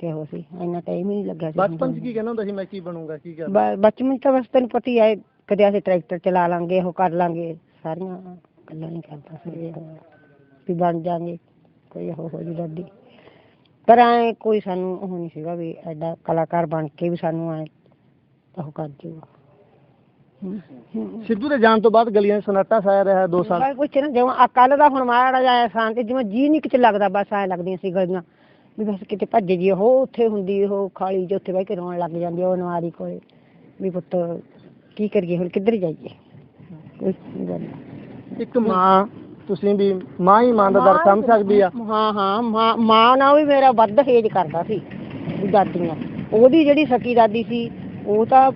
ਤੇ ਉਹ ਸੀ ਇੰਨਾ ਟਾਈਮ ਹੀ ਨਹੀਂ ਲੱਗਿਆ ਸੀ ਬਚਪਨ 'ਚ ਕੀ ਕਹਿੰਦਾ ਹੁੰਦਾ ਸੀ ਮੈਂ ਕੀ ਬਣੂੰਗਾ ਕੀ ਕਰਨਾ ਬ- ਬਚਪਨ 'ਚ ਤਾਂ ਬਸ ਤੈਨੂੰ ਪਤਾ ਹੀ ਹੈ ਕਦੇ ਅਸੀਂ ਟਰੈਕਟਰ ਚਲਾ ਲਾਂਗੇ ਉਹ ਕਰ ਲਾਂਗੇ ਸਾਰੀਆਂ ਗੱਲਾਂ ਨਹੀਂ ਕਰਦਾ ਸੀ ਇਹ। ਵੀ ਬਣ ਜਾਾਂਗੇ ਕੋਈ ਉਹ ਹੋ ਜੀ ਦਾਦੀ। ਪਰ ਐ ਕੋਈ ਸਾਨੂੰ ਉਹ ਨਹੀਂ ਸੀਗਾ ਵੀ ਐਡਾ ਕਲਾਕਾਰ ਬਣ ਕੇ ਵੀ ਸਾਨੂੰ ਐ ਉਹ ਕਰ ਜੂਗਾ। ਸਿੱਧੂ ਦੇ ਜਾਣ ਤੋਂ ਬਾਅਦ ਗਲੀਆਂ 'ਚ ਸਨਾਟਾ ਛਾਇਆ ਰਿਹਾ 2 ਸਾਲ। ਬਸ ਕੁਛ ਨਾ ਜਿਵੇਂ ਕੱਲ ਦਾ ਹੁਣ ਮਾੜਾ ਜਿਹਾ ਸ਼ਾਂਤ ਜਿਵੇਂ ਜੀ ਨਹੀਂ ਕਿਤੇ ਲੱਗਦਾ ਬਸ ਐ ਲੱਗਦੀਆਂ ਸੀ ਗਲੀਆਂ। ਵੀ ਬਸ ਕਿਤੇ ਭੱਜ ਜੀ ਉਹ ਉੱਥੇ ਹੁੰਦੀ ਉਹ ਖਾਲੀ ਉੱਥੇ ਬਹਿ ਕੇ ਰੋਣ ਲੱਗ ਜਾਂਦੀ ਉਹ ਨਵਾਰੀ ਕੋਲੇ। ਵੀ ਪੁੱਤ ਕੀ ਕਰੀਏ ਹੁਣ ਕਿੱਧਰ ਜਾਈਏ? ਕੋਈ ਗੱਲ ਨਹੀਂ। ਇੱਕ ਮਾਂ ਤੁਸੀਂ ਵੀ ਮਾਂ ਹੀ ਮਾਂ ਦਾ ਦਰ ਸਮਝ ਸਕਦੀ ਆ। ਹਾਂ ਹਾਂ ਮਾਂ ਮਾਂ ਨਾਲ ਵੀ ਮੇਰਾ ਵੱਧ ਹੇਜ ਕਰਦਾ ਸੀ ਵੀ ਦਾਦੀਆਂ। ਉਹਦੀ ਜਿਹੜੀ ਸਕੀ ਦਾਦੀ ਸੀ ਉਹ ਤਾਂ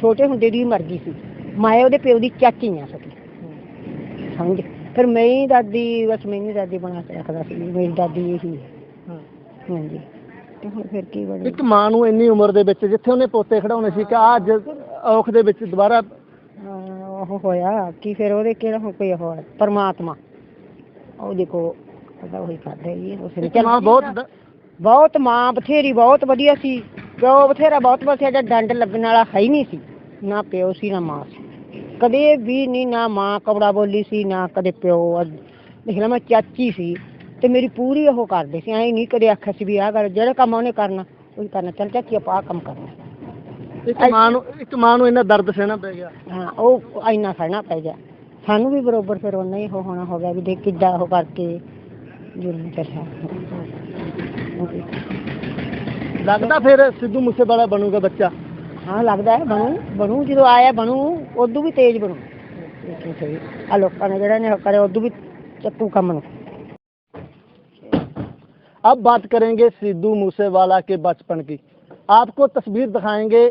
ਛੋਟੇ ਹੁੰਦੇ ਦੀ ਮਰ ਗਈ ਸੀ। ਮੈਂ ਉਹਦੇ ਪਿਓ ਦੀ ਚਾਚੀ ਆ ਸਕੀ। ਸਮਝ? ਫਿਰ ਮੇਰੀ ਦਾਦੀ ਬਸ ਮੈਨੂੰ ਦਾਦੀ ਬਣਾ ਕੇ ਰੱਖਦਾ ਸੀ। ਮੇਰੀ ਦਾਦੀ ਇਹੀ ਹੈ। ਹਾਂਜੀ। ਤੇ ਹੁਣ ਫਿਰ ਕੀ ਬਣਿਆ ਇੱਕ ਮਾਂ ਨੂੰ ਇੰਨੀ ਉਮਰ ਦੇ ਵਿੱਚ ਜਿੱਥੇ ਉਹਨੇ ਪੋਤੇ ਖੜਾਉਣੇ ਸੀ ਕਿ ਅੱਜ ਔਖ ਦੇ ਵਿੱਚ ਦੁਬਾਰਾ ਉਹ ਹੋਇਆ। ਕਿ ਫਿਰ ਉਹਦੇ ਕਿਹੜਾ ਹੁਣ ਕੋਈ ਉਹ ਪਰਮਾਤਮਾ। ਉਹ ਦੇਖੋ ਉਹਦਾ ਉਹੀ ਕਰ ਰਹੀ ਹੈ ਉਸਨੇ ਇੱਕ ਮਾਂ ਬਹੁਤ ਬਹੁਤ ਮਾਂ ਬਥੇਰੀ ਬਹੁਤ ਵਧੀਆ ਸੀ। ਪਿਓ ਬਥੇਰਾ ਬਹੁਤ ਵਧੀਆ ਜਿਹੜਾ ਡੰਡ ਲੱਗਣ ਵਾਲਾ ਹੈ ਹੀ ਨਹੀਂ ਸੀ। ਨਾ ਪਿਓ ਸੀ ਨਾ ਮਾਂ ਸੀ। ਕਦੇ ਵੀ ਨਹੀਂ ਨਾ ਮਾਂ ਕਬੜਾ ਬੋਲੀ ਸੀ ਨਾ ਕਦੇ ਪਿਓ। ਦੇਖ ਲਾ ਮੈਂ ਚਾਚੀ ਸੀ ਤੇ ਮੇਰੀ ਪੂਰੀ ਉਹ ਕਰਦੇ ਸੀ। ਐਂ ਨਹੀਂ ਕਦੇ ਆਖਿਆ ਸੀ ਵੀ ਆਹ ਕਰ ਜਿਹੜਾ ਕੰਮ ਉਹਨੇ ਕਰਨਾ ਉਹ ਕਰਨਾ। ਚੱਲ ਚਾਚੀ ਆਪਾਂ ਆਹ ਕੰਮ ਕਰਨਾ। ਇੱਕ ਮਾਂ ਨੂੰ ਇੱਕ ਮਾਂ ਨੂੰ ਇੰਨਾ ਦਰਦ ਸਹਿਣਾ ਪੈ ਗਿਆ। ਹਾਂ ਉਹ ਇੰਨਾ ਖੜਨਾ ਪੈ ਗਿਆ। ਸਾਨੂੰ ਵੀ ਬਰੋਬਰ ਫਿਰ ਉਹਨਾਂ ਹੀ ਉਹ ਹੋਣਾ ਹੋ ਗਿਆ ਵੀ ਦੇਖ ਕਿੱਦਾਂ ਉਹ ਕਰਕੇ ਜੁਲਮ ਚੱਲਿਆ ਲੱਗਦਾ ਫਿਰ ਸਿੱਧੂ ਮੂਸੇਵਾਲਾ ਬਣੂਗਾ ਬੱਚਾ। ਹਾਂ ਲੱਗਦਾ ਹੈ ਬਣੂ ਬਣੂ ਜਦੋਂ ਆਇਆ ਬਣੂ ਉਦੋਂ ਵੀ ਤੇਜ਼ ਬਣੂ ਲੇਕਿਨ ਸਹੀ ਆ ਲੋਕਾਂ ਨੇ ਜਿਹੜਾ ਨੇ ਉਹ ਕਰਿਆ ਉਦੋਂ ਵੀ ਚੱਕੂ ਕੰਮ ਨੂੰ अब बात करेंगे सिद्धू मूसेवाला के बचपन की आपको तस्वीर दिखाएंगे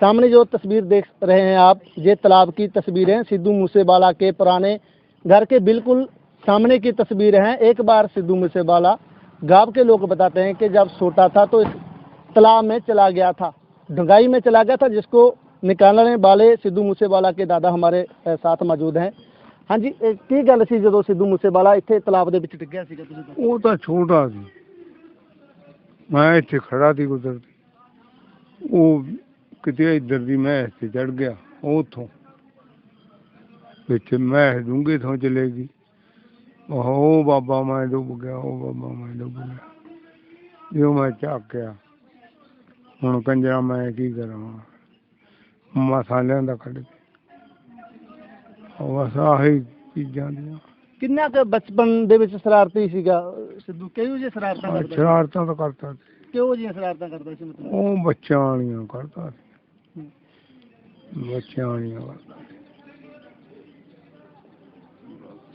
सामने जो तस्वीर देख रहे हैं आप ये तालाब की तस्वीर है सिद्धू मूसेवाला के पुराने घर के बिल्कुल सामने की तस्वीर है एक बार सिद्धू मूसेवाला गांव के लोग बताते हैं कि जब छोटा था तो इस तालाब में चला गया था डुंगाई में चला गया था जिसको निकालने वाले सिद्धू मूसेवाला के दादा हमारे अ, साथ मौजूद हैं हाँ जी अ, की गल सी जो सिद्धू मूसेवाला ਇੱਥੇ ਤਾਲਾਬ ਦੇ ਵਿੱਚ ਡਿੱਗਿਆ ਸੀਗਾ ਤੁਸੀਂ ਦੱਸੋ। ਉਹ ਤਾਂ ਛੋਟਾ ਸੀ ਮੈਂ ਇੱਥੇ ਖੜਾ ਸੀ ਕੁਦਰਤੀ ਉਹ ਕਿਤੇ ਇੱਧਰ ਦੀ ਮੈਂ ਤੇ ਚੜ ਗਿਆ ਉਥੋਂ ਵਿੱਚ ਮੈਂ ਡੂੰਘੇ ਥੋਂ ਚਲੇ ਗਈ ਉਹ ਬਾਬਾ ਮੈਂ ਡੁੱਬ ਗਿਆ ਉਹ ਬਾਬਾ ਮੈਂ ਡੁੱਬ ਗਿਆ ਜੋ ਮੈਂ ਚੱਕਿਆ ਹੁਣ ਕੰਜਰਾ ਮੈਂ ਕੀ ਕਰਾਂ ਮਸਾਲਿਆਂ ਦਾ ਕੱਢ ਕੇ ਉਹ ਬਸ ਆਹੀ ਚੀਜ਼ਾਂ ਦੀਆਂ ਕਿੰਨਾ ਕੁ ਬਚਪਨ ਦੇ ਵਿੱਚ ਸ਼ਰਾਰਤੀ ਸੀਗਾ ਅਹ ਸਿੱਧੂ ਕਿਹੋ ਜਿਹੀ ਸ਼ਰਾਰਤਾਂ ਹਾਂ, ਕਰਦਾ ਸੀ? ਸ਼ਰਾਰਤਾਂ ਤਾਂ ਕਰਦਾ ਸੀ ਕਿਹੋ ਜਿਹੀਆਂ ਸ਼ਰਾਰਤਾਂ ਕਰਦਾ ਸੀ ਮਤਲਬ ਉਹ ਬੱਚਿਆਂ ਵਾਲੀਆਂ ਕਰਦਾ ਸੀ ਬੱਚਿਆਂ ਵਾਲੀਆਂ ਕਰਦਾ ਸੀ।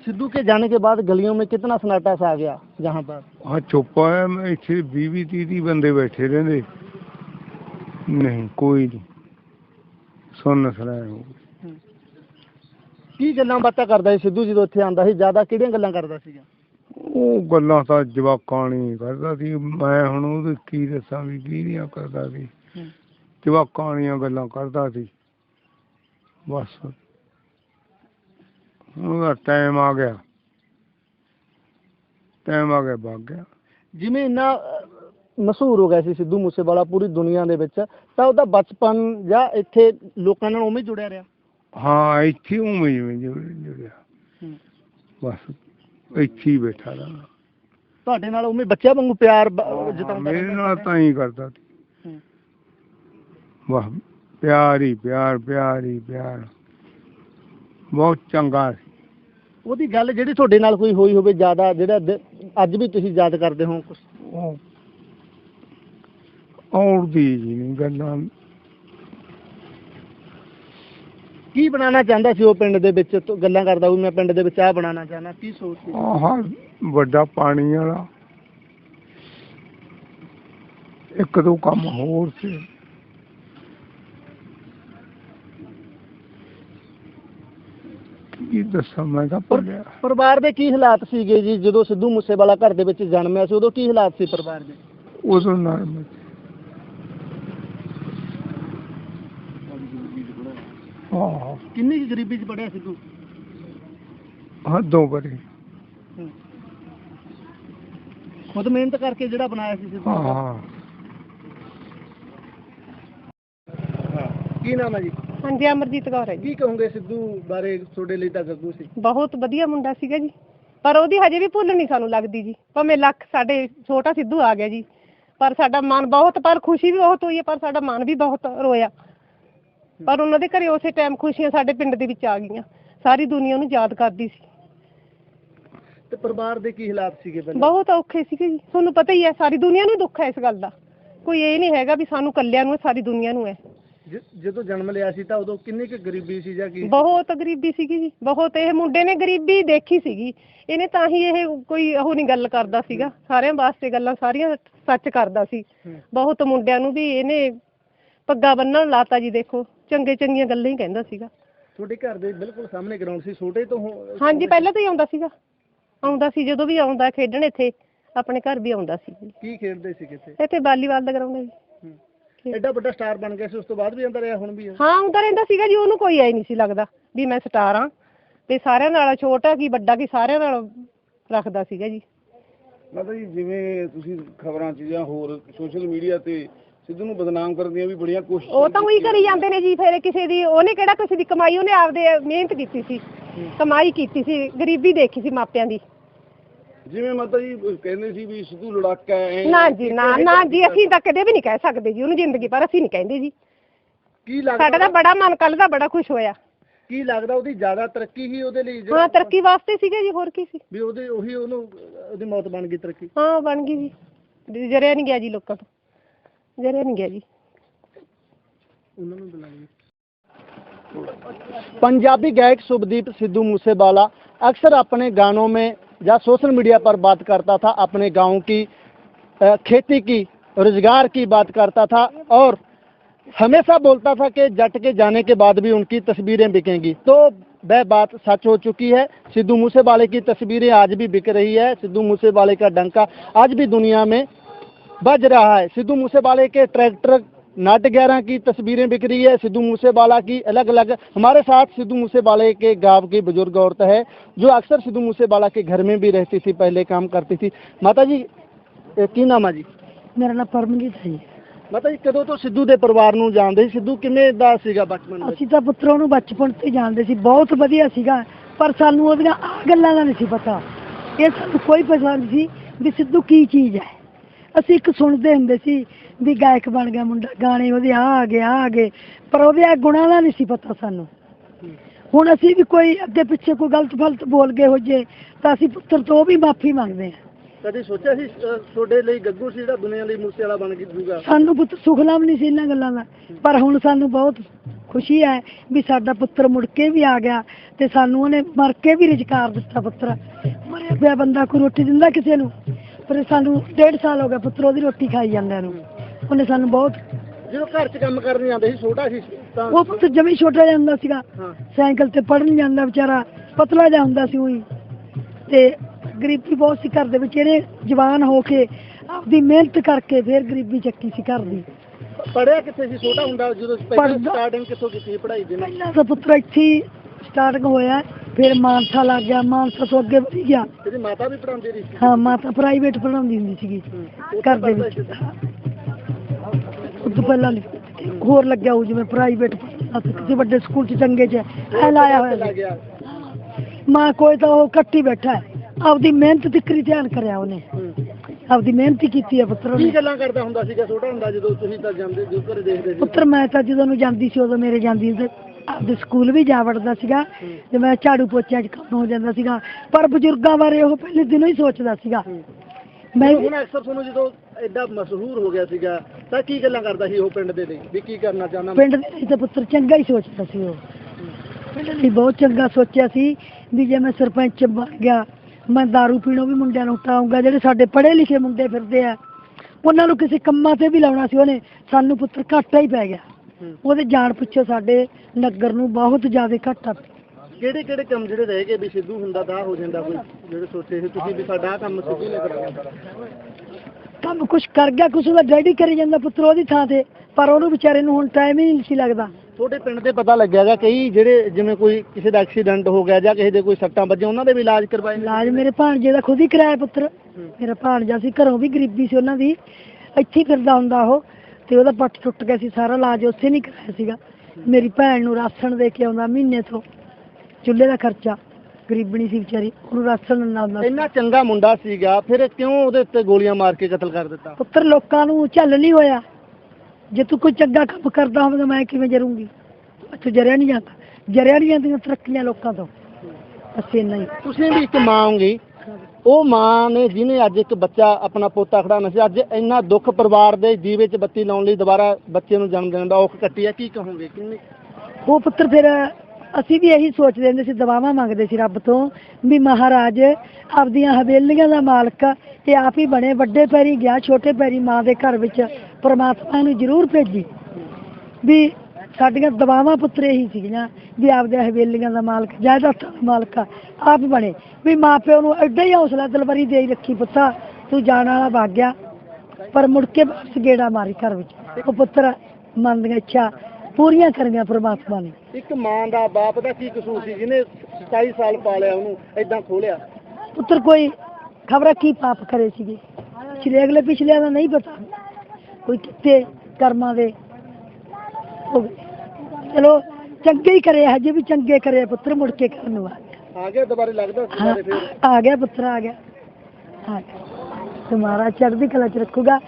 सिद्धू के जाने के बाद गलियों में कितना सन्नाटा सा आ गया जहाँ पर ਹਾਂ ਚੁੱਪ ਆ ਮੈਂ ਇੱਥੇ 20 20 30 30 ਬੰਦੇ ਬੈਠੇ ਰਹਿੰਦੇ ਨਹੀਂ ਕੋਈ ਨਹੀਂ। ਸੁਣ ਸੁਣਾਇਆ ਹੋ। ਕੀ ਗੱਲਾਂ ਬਾਤਾਂ ਕਰਦਾ ਸੀ ਸਿੱਧੂ ਜਦੋਂ ਇੱਥੇ ਆਂਦਾ ਸੀ? ਜ਼ਿਆਦਾ ਕਿਹੜੀਆਂ ਗੱਲਾਂ ਕਰਦਾ ਸੀਗਾ? ਉਹ ਗੱਲਾਂ ਤਾਂ ਜਵਾਕਾਂ ਨਹੀਂ ਕਰਦਾ ਸੀ। ਮੈਂ ਹੁਣ ਉਹਦੇ ਕੀ ਦੱਸਾਂ ਵੀ ਕੀ ਨਹੀਂ ਕਰਦਾ ਸੀ। ਹੂੰ। ਜਵਾਕਾਂ ਗੱਲਾਂ ਕਰਦਾ ਸੀ। ਬਸ। ਉਹਦਾ ਟਾਈਮ ਆ ਗਿਆ। ਟਾਈਮ ਆ ਗਿਆ ਭੱਗ ਗਿਆ। ਜਿਵੇਂ ਇੰਨਾ ਅਹ, ਮਸ਼ਹੂਰ ਹੋ ਗਿਆ ਸੀ ਸਿੱਧੂ ਮੂਸੇਵਾਲਾ ਪੂਰੀ ਦੁਨੀਆ ਦੇ ਵਿੱਚ ਤਾਂ ਉਹਦਾ ਬਚਪਨ ਜਾਂ ਇੱਥੇ ਲੋਕਾਂ ਨਾਲ ਉਵੇਂ ਹੀ ਜੁੜਿਆ ਰਿਹਾ? ਹਾਂ ਇੱਥੇ ਉਵੇਂ ਜਿਵੇਂ ਜੁੜ- ਜੁੜਿਆ। ਬਸ ਇੱਥੇ ਹੀ ਬੈਠਾ ਰਹਾ। ਤੁਹਾਡੇ ਨਾਲ ਉਵੇਂ ਬੱਚਿਆਂ ਵਾਂਗੂ ਪਿਆਰ ਜਤਾਉਂਦਾ ਮੇਰੇ ਨਾਲ ਤਾਂ ਹੀ ਕਰਦਾ ਸੀ। ਹੂੰ। ਵਾਹ ਪਿਆਰ ਹੀ ਪਿਆਰ ਪਿਆਰ ਹੀ ਪਿਆਰ। ਬਹੁਤ ਚੰਗਾ ਸੀ। ਉਹਦੀ ਗੱਲ ਜਿਹੜੀ ਤੁਹਾਡੇ ਨਾਲ ਕੋਈ ਹੋਈ ਹੋਵੇ ਜ਼ਿਆਦਾ ਜਿਹੜਾ ਅੱਜ ਵੀ ਤੁਸੀਂ ਯਾਦ ਕਰਦੇ ਹੋ ਕੁਛ? ਉਹ ਔਰ ਦੀ ਜੀ ਨਹੀਂ ਗੱਲਾਂ। ਕੀ ਬਣਾਉਣਾ ਚਾਹੁੰਦਾ ਸੀ ਉਹ ਪਿੰਡ ਦੇ ਵਿੱਚ? ਤੋਂ ਗੱਲਾਂ ਕਰਦਾ ਵੀ ਮੈਂ ਪਿੰਡ ਦੇ ਵਿੱਚ ਆਹ ਬਣਾਉਣਾ ਚਾਹੁੰਦਾ ਕੀ ਸੋਚ ਸੀ? ਆਹ ਵੱਡਾ ਪਾਣੀ ਵਾਲਾ। ਇੱਕ ਦੋ ਕੰਮ ਹੋਰ ਸੀ। ਕੀ ਦੱਸਾਂ ਮੈਂ ਤਾਂ ਪਰ ਭੁੱਲਿਆ ਪਰਿਵਾਰ ਦੇ ਕੀ ਹਾਲਾਤ ਸੀਗੇ ਜੀ? ਜਦੋਂ ਸਿੱਧੂ ਮੂਸੇਵਾਲਾ ਘਰ ਦੇ ਵਿੱਚ ਜਨਮਿਆ ਸੀ ਉਦੋਂ ਕੀ ਹਾਲਾਤ ਸੀ ਪਰਿਵਾਰ ਦੇ? ਉਦੋਂ ਨਰਮ ਹਾਂ। ਕਿੰਨੀ ਕੁ ਗਰੀਬੀ 'ਚ ਪੜਿਆ ਸਿੱਧੂ ਹੱਦੋਂ ਪਰੇ ਖੁਦ ਮਿਹਨਤ ਕਰਕੇ ਜਿਹੜਾ ਬਣਾਇਆ ਸੀ ਸਿੱਧੂ। ਹਾਂ। ਕੀ ਨਾਮ ਹੈ ਜੀ? ਹਾਂਜੀ ਅਮਰਜੀਤ ਕੌਰ ਹੈ ਜੀ। ਕੀ ਕਹੋਗੇ ਸਿੱਧੂ ਬਾਰੇ ਤੁਹਾਡੇ ਲਈ ਤਾਂ ਗੱਗੂ ਸੀ। ਬਹੁਤ ਵਧੀਆ ਮੁੰਡਾ ਸੀਗਾ ਜੀ। ਪਰ ਉਹਦੀ ਹਜੇ ਵੀ ਭੁੱਲ ਨਹੀਂ ਸਾਨੂੰ ਲੱਗਦੀ ਜੀ। ਭਾਵੇਂ ਲੱਖ ਸਾਡੇ ਛੋਟਾ ਸਿੱਧੂ ਆ ਗਿਆ ਜੀ। ਪਰ ਸਾਡਾ ਮਨ ਬਹੁਤ ਪਰ ਖੁਸ਼ੀ ਵੀ ਬਹੁਤ ਹੋਈ ਹੈ ਪਰ ਸਾਡਾ ਮਨ ਵੀ ਬਹੁਤ ਰੋਇਆ। ਪਰ ਉਹਨਾਂ ਦੇ ਘਰੇ ਉਸੇ ਟਾਈਮ ਖੁਸ਼ੀਆਂ ਸਾਡੇ ਪਿੰਡ ਦੇ ਵਿੱਚ ਆ ਗਈਆਂ। ਸਾਰੀ ਦੁਨੀਆ ਉਹਨੂੰ ਯਾਦ ਕਰਦੀ ਸੀ। ਤੇ ਪਰਿਵਾਰ ਦੇ ਕੀ ਹਾਲਾਤ ਸੀਗੇ ਪਹਿਲਾਂ? ਬਹੁਤ ਔਖੇ ਸੀਗੇ ਜੀ। ਤੁਹਾਨੂੰ ਪਤਾ ਹੀ ਹੈ ਸਾਰੀ ਦੁਨੀਆ ਨੂੰ ਦੁੱਖ ਹੈ ਇਸ ਗੱਲ ਦਾ। ਕੋਈ ਇਹ ਨਹੀਂ ਹੈਗਾ ਵੀ ਸਾਨੂੰ ਕੱਲਿਆਂ ਨੂੰ ਹੈ, ਸਾਰੀ ਦੁਨੀਆ ਨੂੰ ਹੈ। ਜ- ਜਦੋਂ ਜਨਮ ਲਿਆ ਸੀ ਤਾਂ ਉਦੋਂ ਕਿੰਨੀ ਕੁ ਗਰੀਬੀ ਸੀ ਜਾਂ ਕੀ? ਬਹੁਤ ਗਰੀਬੀ ਸੀਗੀ ਜੀ। ਬਹੁਤ ਇਹ ਮੁੰਡੇ ਨੇ ਗਰੀਬੀ ਦੇਖੀ ਸੀਗੀ। ਇਹਨੇ ਤਾਂ ਹੀ ਇਹ ਕੋਈ ਉਹ ਨਹੀਂ ਗੱਲ ਕਰਦਾ ਸੀਗਾ। ਸਾਰਿਆਂ ਵਾਸਤੇ ਗੱਲਾਂ ਸਾਰੀਆਂ ਸੱਚ ਕਰਦਾ ਸੀ। ਹੂੰ। ਬਹੁਤ ਮੁੰਡਿਆਂ ਨੂੰ ਵੀ ਇਹਨੇ ਪੱਗਾ ਬੰਨਣ ਲਾਤਾ ਜੀ ਦੇਖੋ। ਚੰਗੇ ਚੰਗੀਆਂ ਗੱਲਾਂ ਹੀ ਕਹਿੰਦਾ ਸੀਗਾ। ਤੁਹਾਡੇ ਘਰ ਦੇ ਬਿਲਕੁਲ ਸਾਹਮਣੇ ਗਰਾਊਂਡ ਸੀ ਛੋਟੇ ਤੋਂ ਹੋ- ਹਾਂਜੀ ਪਹਿਲਾਂ ਤਾਂ ਹੀ ਆਉਂਦਾ ਸੀਗਾ। ਆਉਂਦਾ ਸੀ ਜਦੋਂ ਵੀ ਆਉਂਦਾ ਖੇਡਣ ਇੱਥੇ ਆਪਣੇ ਘਰ ਵੀ ਆਉਂਦਾ ਸੀ। ਜੀ। ਕੀ ਖੇਡਦੇ ਸੀ ਕਿਤੇ ਇੱਥੇ ਵਾਲੀਬਾਲ ਦਾ ਗਰਾਊਂਡ ਹੈ ਜੀ। ਐਡਾ ਵੱਡਾ ਸਟਾਰ ਬਣ ਗਿਆ ਸੀ ਉਸ ਤੋਂ ਬਾਅਦ ਵੀ ਅੰਦਰ ਰਿਹਾ ਹੁਣ ਵੀ ਹੈ। ਹਾਂ ਆਉਂਦਾ ਰਹਿੰਦਾ ਸੀਗਾ ਜੀ ਉਹਨੂੰ ਕੋਈ ਐ ਨਹੀਂ ਸੀ ਲੱਗਦਾ ਵੀ ਮੈਂ ਸਟਾਰ ਆ ਤੇ ਸਾਰਿਆਂ ਨਾਲ ਛੋਟਾ ਕੀ ਵੱਡਾ ਕੀ ਸਾਰਿਆਂ ਨਾਲ ਰੱਖਦਾ ਸੀਗਾ ਜੀ। ਮਤਲਬ ਜੀ ਜਿਵੇਂ ਤੁਸੀਂ ਖਬਰਾਂ 'ਚ ਜਾਂ ਹੋਰ ਸੋਸ਼ਲ ਮੀਡੀਆ ਤੇ ਸਿੱਧੂ ਨੂੰ ਬਦਨਾਮ ਕਰਨ ਦੀਆਂ ਵੀ ਬੜੀਆਂ ਕੋਸ਼ਿਸ਼ਾਂ ਉਹ ਤਾਂ ਉਹੀ ਕਰੀ ਜਾਂਦੇ ਨੇ ਜੀ ਫਿਰ ਕਿਸੇ ਦੀ ਉਹਨੇ ਕਿਹੜਾ ਕਿਸੇ ਦੀ ਕਮਾਈ ਉਹਨੇ ਆਪਦੇ ਮਿਹਨਤ ਕੀਤੀ ਸੀ ਕਮਾਈ ਕੀਤੀ ਸੀ ਗਰੀਬੀ ਦੇਖੀ ਸੀ ਮਾਪਿਆਂ ਦੀ। ਜਿਵੇਂ ਮਤਲਬ ਜੀ ਕਹਿੰਦੇ ਸੀ ਵੀ ਸਿੱਧੂ ਲੜਾਕਾ ਹੈ ਨਾ ਜੀ ਨਾ ਨਾ ਜੀ ਅਸੀਂ ਤਾਂ ਕਦੇ ਵੀ ਨਹੀਂ ਕਹਿ ਸਕਦੇ ਜੀ ਉਹਨੂੰ ਜ਼ਿੰਦਗੀ ਪਰ ਅਸੀਂ ਨਹੀਂ ਕਹਿੰਦੇ ਜੀ। ਕੀ ਸਾਡਾ ਲੱਗਦਾ ਤਾਂ ਬੜਾ ਮਨ ਕੱਲ ਦਾ ਬੜਾ ਖੁਸ਼ ਹੋਇਆ। ਕੀ ਲੱਗਦਾ ਉਹਦੀ ਜ਼ਿਆਦਾ ਤਰੱਕੀ ਹੀ ਉਹਦੇ ਲਈ ਹਾਂ ਤਰੱਕੀ ਵਾਸਤੇ ਸੀਗੇ ਜੀ ਹੋਰ ਕੀ ਸੀ। ਵੀ ਉਹਦੇ ਉਹੀ ਉਹਨੂੰ ਉਹਦੀ ਮੌਤ ਬਣ ਗਈ ਤਰੱਕੀ? ਹਾਂ ਬਣ ਗਈ ਜੀ ਜਰਿਆ ਨਹੀਂ ਗਿਆ ਜੀ ਲੋਕਾਂ ਤੋਂ। ਜਰਿਆ ਨਹੀਂ ਗਿਆ ਜੀ ਉਹਨਾਂ ਨੂੰ ਬੁਲਾਈਏ पंजाबी गायक शुभदीप सिद्धू मूसेवाला अक्सर अपने गानों में या सोशल मीडिया पर बात करता था अपने गांव की अ, खेती की रोजगार की बात करता था और हमेशा बोलता था कि जट के जाने के बाद भी उनकी तस्वीरें बिकेंगी तो वह बात सच हो चुकी है सिद्धू मूसेवाले की तस्वीरें आज भी बिक रही है सिद्धू मूसेवाले का डंका आज भी दुनिया में बज रहा है सिद्धू मूसेवाले के ट्रैक्टर नाट ग्यारह की तस्वीरें बिक रही है सिद्धू मूसेवाला की अलग अलग हमारे साथ सिद्धू मूसेवाले के गांव की बुजुर्ग औरत है जो अक्सर सिद्धू मूसेवाला के घर में भी रहती थी पहले काम करती थी माता जी ਇਹ ਕੀ ਨਾਮ ਆ ਜੀ ਮੇਰਾ ਨਾਮ ਪਰਮਜੀਤ ਹੈ ਜੀ ਮਾਤਾ ਜੀ ਕਦੋਂ ਤੋਂ ਸਿੱਧੂ ਦੇ ਪਰਿਵਾਰ ਨੂੰ ਜਾਣਦੇ ਸੀ ਸਿੱਧੂ ਕਿਵੇਂ ਦਾ ਸੀਗਾ ਬਚਪਨ ਵਿੱਚ ਅਸੀਂ ਤਾਂ ਪੁੱਤਰੋਂ ਨੂੰ ਬਚਪਨ ਤੋਂ ਹੀ ਜਾਣਦੇ ਸੀ ਬਹੁਤ ਵਧੀਆ ਸੀਗਾ ਪਰ ਸਾਨੂੰ ਉਹਦੀਆਂ ਆ ਗੱਲਾਂ ਦਾ ਨਹੀਂ ਸੀ ਪਤਾ ਇਹ ਸਾਨੂੰ ਕੋਈ ਪਤਾ ਨਹੀਂ ਸੀ ਵੀ ਸਿੱਧੂ ਕੀ ਚੀਜ਼ ਹੈ ਅਸੀਂ ਇੱਕ ਸੁਣਦੇ ਹੁੰਦੇ ਸੀ ਵੀ ਗਾਇਕ ਬਣ ਗਿਆ ਮੁੰਡਾ ਗਾਣੇ ਉਹਦੇ ਆ ਆ ਗਏ ਆ ਆ ਗਏ ਪਰ ਉਹਦੇ ਆ ਗੁਣਾਂ ਦਾ ਨਹੀਂ ਸੀ ਪਤਾ ਸਾਨੂੰ। ਹੁਣ ਅਸੀਂ ਵੀ ਕੋਈ ਅੱਗੇ ਪਿੱਛੇ ਕੋਈ ਗਲਤ ਫਲਤ ਬੋਲ ਗਏ ਹੋ ਜੇ ਤਾਂ ਅਸੀਂ ਪੁੱਤਰ ਤੋਂ ਵੀ ਮਾਫੀ ਮੰਗਦੇ ਹਾਂ। ਕਦੇ ਸੋਚਿਆ ਸੀ ਤੁਹਾਡੇ ਲਈ ਗੱਗੂ ਸੀ ਜਿਹੜਾ ਦੁਨੀਆ ਲਈ ਮੂਸੇ ਵਾਲਾ ਬਣ ਕੇ ਜੂਗਾ ਸਾਨੂੰ ਪੁੱਤ ਸੁਖਲਾ ਵੀ ਨਹੀਂ ਸੀ ਇਹਨਾਂ ਗੱਲਾਂ ਦਾ ਪਰ ਹੁਣ ਸਾਨੂੰ ਬਹੁਤ ਖੁਸ਼ੀ ਹੈ ਵੀ ਸਾਡਾ ਪੁੱਤਰ ਮੁੜ ਕੇ ਵੀ ਆ ਗਿਆ ਤੇ ਸਾਨੂੰ ਉਹਨੇ ਮਰ ਕੇ ਵੀ ਰੁਜ਼ਗਾਰ ਦਿੱਤਾ ਪੁੱਤਰ। ਮਰਿਆ ਪਿਆ ਬੰਦਾ ਕੋਈ ਰੋਟੀ ਦਿੰਦਾ ਕਿਸੇ ਨੂੰ? ਪਰ ਸਾਨੂੰ ਡੇਢ ਸਾਲ ਹੋ ਗਿਆ ਪੁੱਤਰ ਉਹਦੀ ਰੋਟੀ ਖਾਈ ਜਾਂਦਿਆਂ ਨੂੰ। ਉਹਨੇ ਸਾਨੂੰ ਬਹੁਤ ਜਦੋਂ ਘਰ 'ਚ ਕੰਮ ਕਰਨ ਜਾਂਦੇ ਸੀ ਛੋਟਾ ਸੀ ਤਾਂ ਉਹ ਪੁੱਤ ਜਮੀ ਛੋਟਾ ਜਿਹਾ ਹੁੰਦਾ ਸੀਗਾ। ਹਾਂ। ਸਾਈਕਲ ਤੇ ਪੜਨ ਜਾਂਦਾ ਵਿਚਾਰਾ ਪਤਲਾ ਜਿਹਾ ਹੁੰਦਾ ਸੀ ਉਹੀ। ਤੇ ਗਰੀਬੀ ਬਹੁਤ ਸੀ ਘਰ ਦੇ ਵਿੱਚ ਇਹਨੇ ਜਵਾਨ ਹੋ ਕੇ ਆਪਦੀ ਮਿਹਨਤ ਕਰਕੇ ਫਿਰ ਗਰੀਬੀ ਚੱਕੀ ਸੀ ਘਰ ਦੀ। ਪੜਿਆ ਕਿੱਥੇ ਸੀ? ਛੋਟਾ ਹੁੰਦਾ ਜਦੋਂ ਪਹਿਲਾਂ ਪੜ੍ਹਦਾ- ਸਟਾਰਟਿੰਗ ਕਿੱਥੋਂ ਕੀਤੀ ਸੀ ਪੜ੍ਹਾਈ ਦੇ ਪਹਿਲਾਂ ਤਾਂ ਪੁੱਤਰ ਇੱਥੇ ਸਟਾਰਟਿੰਗ ਹੋਇਆ। ਫਿਰ ਮਾਨਸਾ ਲੱਗ ਗਿਆ ਮਾਨਸਾ ਤੋਂ ਅੱਗੇ ਵਧੀ ਗਿਆ ਇਹਦੀ ਮਾਤਾ ਵੀ ਪੜਾਉਂਦੀ ਰਹੀ ਸੀ? ਹਾਂ ਮਾਤਾ ਪ੍ਰਾਈਵੇਟ ਪੜਾਉਂਦੀ ਹੁੰਦੀ ਸੀਗੀ। ਘਰ ਦੇ ਵਿੱਚ। ਉਹ ਤੋਂ ਪਹਿਲਾਂ। ਹੋਰ ਲੱਗਿਆ ਉਹ ਜਿਵੇਂ ਪ੍ਰਾਈਵੇਟ ਕਿਸੇ ਵੱਡੇ ਸਕੂਲ ਚ ਚੰਗੇ ਚ ਐ ਲਾਇਆ ਹੋਇਆ ਲੱਗ ਸੀ। ਗਿਆ ਮਾਂ ਕੋਈ ਤਾਂ ਉਹ ਕੱਟੀ ਬੈਠਾ ਹੈ। ਆਪਦੀ ਮਿਹਨਤ ਤਿੱਕਰੀ ਧਿਆਨ ਕਰਿਆ ਉਹਨੇ। ਆਪਦੀ ਮਿਹਨਤ ਕੀਤੀ ਹੈ ਪੁੱਤਰ ਕੀ ਉਹਨੇ ਗੱਲਾਂ ਕਰਦਾ ਹੁੰਦਾ ਸੀਗਾ? ਛੋਟਾ ਹੁੰਦਾ ਜਦੋਂ ਤੁਸੀਂ ਤਾਂ ਜਾਂਦੇ ਜੋ ਘਰੇ ਦੇਖਦੇ ਸੀ। ਪੁੱਤਰ ਮੈਂ ਤਾਂ ਜਦੋਂ ਨੂੰ ਜਾਂਦੀ ਸੀ ਉਦੋਂ ਮੇਰੇ ਜਾਂਦੀ ਸੀ। ਆਪਦੇ ਸਕੂਲ ਵੀ ਜਾ ਵੜਦਾ ਸੀਗਾ ਤੇ ਮੈਂ ਝਾੜੂ ਪੋਚਿਆਂ 'ਚ ਕੰਮ ਹੋ ਜਾਂਦਾ ਸੀਗਾ। ਪਰ ਬਜ਼ੁਰਗਾਂ ਬਾਰੇ ਉਹ ਪਹਿਲੇ ਦਿਨੋਂ ਹੀ ਸੋਚਦਾ ਸੀਗਾ। ਮੈਂ ਹੁਣ ਅਕਸਰ ਤੁਹਾਨੂੰ ਜਦੋਂ ਐਡਾ ਮਸ਼ਹੂਰ ਹੋ ਗਿਆ ਸੀਗਾ ਤਾਂ ਕੀ ਗੱਲਾਂ ਕਰਦਾ ਸੀ ਉਹ ਪਿੰਡ ਦੇ ਲਈ? ਵੀ ਕੀ ਕਰਨਾ ਚਾਹੁੰਦਾ ਮੈਂ? ਪਿੰਡ ਦੇ ਲਈ ਤਾਂ ਪੁੱਤਰ ਚੰਗਾ ਹੀ ਸੋਚਦਾ ਸੀ ਉਹ। ਪਿੰਡ ਲਈ ਬਹੁਤ ਚੰਗਾ ਸੋਚਿਆ ਸੀ ਵੀ ਜੇ ਮੈਂ ਸਰਪੰਚ ਬਣ ਗਿਆ ਮੈਂ दारू ਪੀਣੋਂ ਵੀ ਮੁੰਡਿਆਂ ਨੂੰ ਹਟਾਊਂਗਾ। ਜਿਹੜੇ ਸਾਡੇ ਪੜ੍ਹੇ ਲਿਖੇ ਮੁੰਡੇ ਫਿਰਦੇ ਆ ਉਹਨਾਂ ਨੂੰ ਕਿਸੇ ਕੰਮਾਂ ਤੇ ਵੀ ਲਾਉਣਾ ਸੀ ਉਹਨੇ। ਸਾਨੂੰ ਪੁੱਤਰ ਘਾਟਾ ਹੀ ਪੈ ਗਿਆ। ਉਹਦੇ ਜਾਣ ਪਿੱਛੇ ਸਾਡੇ ਨਗਰ ਨੂੰ ਬਹੁਤ ਜ਼ਿਆਦਾ ਘਾਟਾ ਪਿਆ। ਕਿਹੜੇ ਕਿਹੜੇ ਕੰਮ ਜਿਹੜੇ ਰਹਿ ਗਏ ਵੀ ਸਿੱਧੂ ਹੁੰਦਾ ਤਾਂ ਹੋ ਜਾਂਦਾ ਕੋਈ? ਜਿਹੜੇ ਸੋਚੇ ਸੀ ਤੁਸੀਂ ਵੀ ਸਾਡਾ ਆਹ ਕੰਮ ਸਿੱਧੂ ਨੇ ਕਰਾਂਗੇ ਕੰਮ ਕੁਛ ਕਰ ਗਿਆ ਕੁਛ ਉਹਦਾ ਡੈਡੀ ਕਰੀ ਜਾਂਦਾ ਪੁੱਤਰ ਉਹਦੀ ਥਾਂ ਤੇ ਪਰ ਉਹਨੂੰ ਵਿਚਾਰੇ ਨੂੰ ਹੁਣ ਟਾਈਮ ਹੀ ਨਹੀਂ ਸੀ ਲੱਗਦਾ। ਤੁਹਾਡੇ ਪਿੰਡ ਦੇ ਪਤਾ ਲੱਗਿਆਗਾ ਕਈ ਜਿਹੜੇ ਜਿਵੇਂ ਕੋਈ ਕਿਸੇ ਦਾ ਐਕਸੀਡੈਂਟ ਹੋ ਗਿਆ ਜਾਂ ਕਿਸੇ ਦੇ ਕੋਈ ਸੱਟਾਂ ਵੱਜੀਆਂ ਉਹਨਾਂ ਦੇ ਵੀ ਇਲਾਜ ਕਰਵਾਏ ਇਲਾਜ ਮੇਰੇ ਭਾਣਜੇ ਦਾ ਖੁਦ ਹੀ ਕਰਾਇਆ ਪੁੱਤਰ। ਮੇਰਾ ਭਾਣਜਾ ਸੀ ਘਰੋਂ ਵੀ ਗਰੀਬੀ ਸੀ ਉਹਨਾਂ ਦੀ। ਇੱਥੇ ਹੀ ਫਿਰਦਾ ਹੁੰਦਾ ਉਹ। ਤੇ ਉਹਦਾ ਪੱਟ ਟੁੱਟ ਗਿਆ ਸੀ ਸਾਰਾ ਇਲਾਜ ਉੱਥੇ ਨਹੀਂ ਕਰਾਇਆ ਸੀਗਾ। ਮੇਰੀ ਭੈਣ ਨੂੰ ਰਾਸ਼ਨ ਦੇ ਕੇ ਆਉਂਦਾ ਮਹੀਨੇ ਤੋਂ ਚੁੱਲ੍ਹੇ ਦਾ ਖਰਚਾ। ਗਰੀਬਣੀ ਸੀ ਵਿਚਾਰੀ ਉਹਨੂੰ ਰਾਸ਼ਨ ਹੁੰਦਾ ਸੀ। ਇੰਨਾ ਚੰਗਾ ਮੁੰਡਾ ਸੀਗਾ ਫਿਰ ਕਿਉਂ ਉਹਦੇ ਉੱਤੇ ਗੋਲੀਆਂ ਮਾਰ ਕੇ ਕਤਲ ਕਰ ਦਿੱਤਾ? ਪੁੱਤਰ ਲੋਕਾਂ ਨੂੰ ਝੱਲ ਨਹੀਂ ਹੋਇਆ। ਜੇ ਤੂੰ ਕੋਈ ਚੰਗਾ ਕੰਮ ਕਰਦਾ ਹੋਵੇ ਤਾਂ ਮੈਂ ਕਿਵੇਂ ਜਰੂੰਗੀ? ਅੱਛਾ ਜਰਿਆ ਨਹੀਂ ਜਾਂਦਾ। ਜਰਿਆ ਨਹੀਂ ਜਾਂਦੀਆਂ ਤਰੱਕੀਆਂ ਲੋਕਾਂ ਤੋਂ। ਅਸੀਂ ਨਹੀਂ ਤੁਸੀਂ ਵੀ ਇੱਕ ਮਾਂ ਹੋਗੀ ਉਹ ਮਾਂ ਨੇ, ਜਿਹਨੇ ਅੱਜ ਇੱਕ ਬੱਚਾ ਆਪਣਾ ਪੋਤਾ ਖੜਾਉਣਾ ਸੀ ਅੱਜ ਇੰਨਾ ਦੁੱਖ ਪਰਿਵਾਰ ਦੇ ਜੀਵੇ 'ਚ ਬੱਤੀ ਲਾਉਣ ਲਈ ਦੁਬਾਰਾ ਬੱਚੇ ਨੂੰ ਜਨਮ ਦੇਣ ਦਾ ਔਖ ਕੱਟੀ ਹੈ ਕੀ ਕਹੋਗੇ? ਕਿੰਨੀ ਉਹ ਪੁੱਤਰ ਫਿਰ ਅਸੀਂ ਵੀ ਇਹੀ ਸੋਚਦੇ ਹੁੰਦੇ ਸੀ, ਦਵਾਵਾਂ ਮੰਗਦੇ ਸੀ ਰੱਬ ਤੋਂ ਵੀ ਮਹਾਰਾਜ, ਆਪਦੀਆਂ ਹਵੇਲੀਆਂ ਦਾ ਮਾਲਕ ਇਹ ਆਪ ਹੀ ਬਣੇ, ਵੱਡੇ ਪੈਰੀ ਗਿਆ, ਛੋਟੇ ਪੈਰੀ ਮਾਂ ਦੇ ਘਰ ਵਿੱਚ ਪ੍ਰਮਾਤਮਾ ਨੂੰ ਜ਼ਰੂਰ ਭੇਜੀ। ਵੀ ਸਾਡੀਆਂ ਦਵਾਵਾਂ ਪੁੱਤਰ ਇਹੀ ਸੀਗੀਆਂ। ਵੀ ਆਪਦੇ ਹਵੇਲੀਆਂ ਦਾ ਮਾਲਕ ਜਾਇਦਾਦਾਂ ਦਾ ਮਾਲਕ ਆਪ ਬਣੇ। ਵੀ ਮਾਂ ਪਿਓ ਨੂੰ ਐਡਾ ਹੀ ਹੌਸਲਾ ਦਿਲਬਰੀ ਦੇ ਹੀ ਰੱਖੀ ਪੁੱਤਾ ਤੂੰ ਜਾਣ ਵਾਲਾ ਵਗ ਗਿਆ ਪਰ ਮੁੜ ਕੇ ਵਾਪਸ ਗੇੜਾ ਮਾਰੀ ਘਰ ਵਿੱਚ। ਉਹ ਪੁੱਤਰ ਮਨ ਦੀਆਂ ਇੱਛਾ ਪੂਰੀਆਂ ਕਰੀਆਂ ਪ੍ਰਮਾਤਮਾ ਨੇ। ਇੱਕ ਮਾਂ ਦਾ ਬਾਪ ਦਾ ਕੀ ਕਸੂਰ ਸੀ? ਜਿਹਨੇ 27 ਸਾਲ ਪਾਲਿਆ ਉਹਨੂੰ ਐਦਾਂ ਖੋਲਿਆ। ਪੁੱਤਰ ਕੋਈ ਖਬਰਾਂ ਕੀ ਪਾਪ ਕਰੇ ਸੀਗੇ? ਪਿਛਲੇ ਅਗਲੇ ਪਿਛਲੇ ਦਾ ਨਹੀਂ ਪਤਾ। ਕੋਈ ਕਿੱਥੇ ਕਰਮਾਂ ਦੇ। ਚਲੋ ਚੰਗੇ ਹੀ ਕਰੇ ਹਜੇ ਵੀ ਚੰਗੇ ਕਰੇ ਪੁੱਤਰ ਮੁੜ ਕੇ ਕਰਨ ਵਾਲਾ ਆ ਗਿਆ ਦੁਬਾਰੇ ਲੱਗਦਾ ਹਾਂ, ਆ ਗਿਆ ਪੁੱਤਰ ਆ ਗਿਆ। ਗਿਆ ਤੁਹਾਰਾ ਚੜ੍ਹਦੀ ਕਲਾ ਚ ਰੱਖੂਗਾ।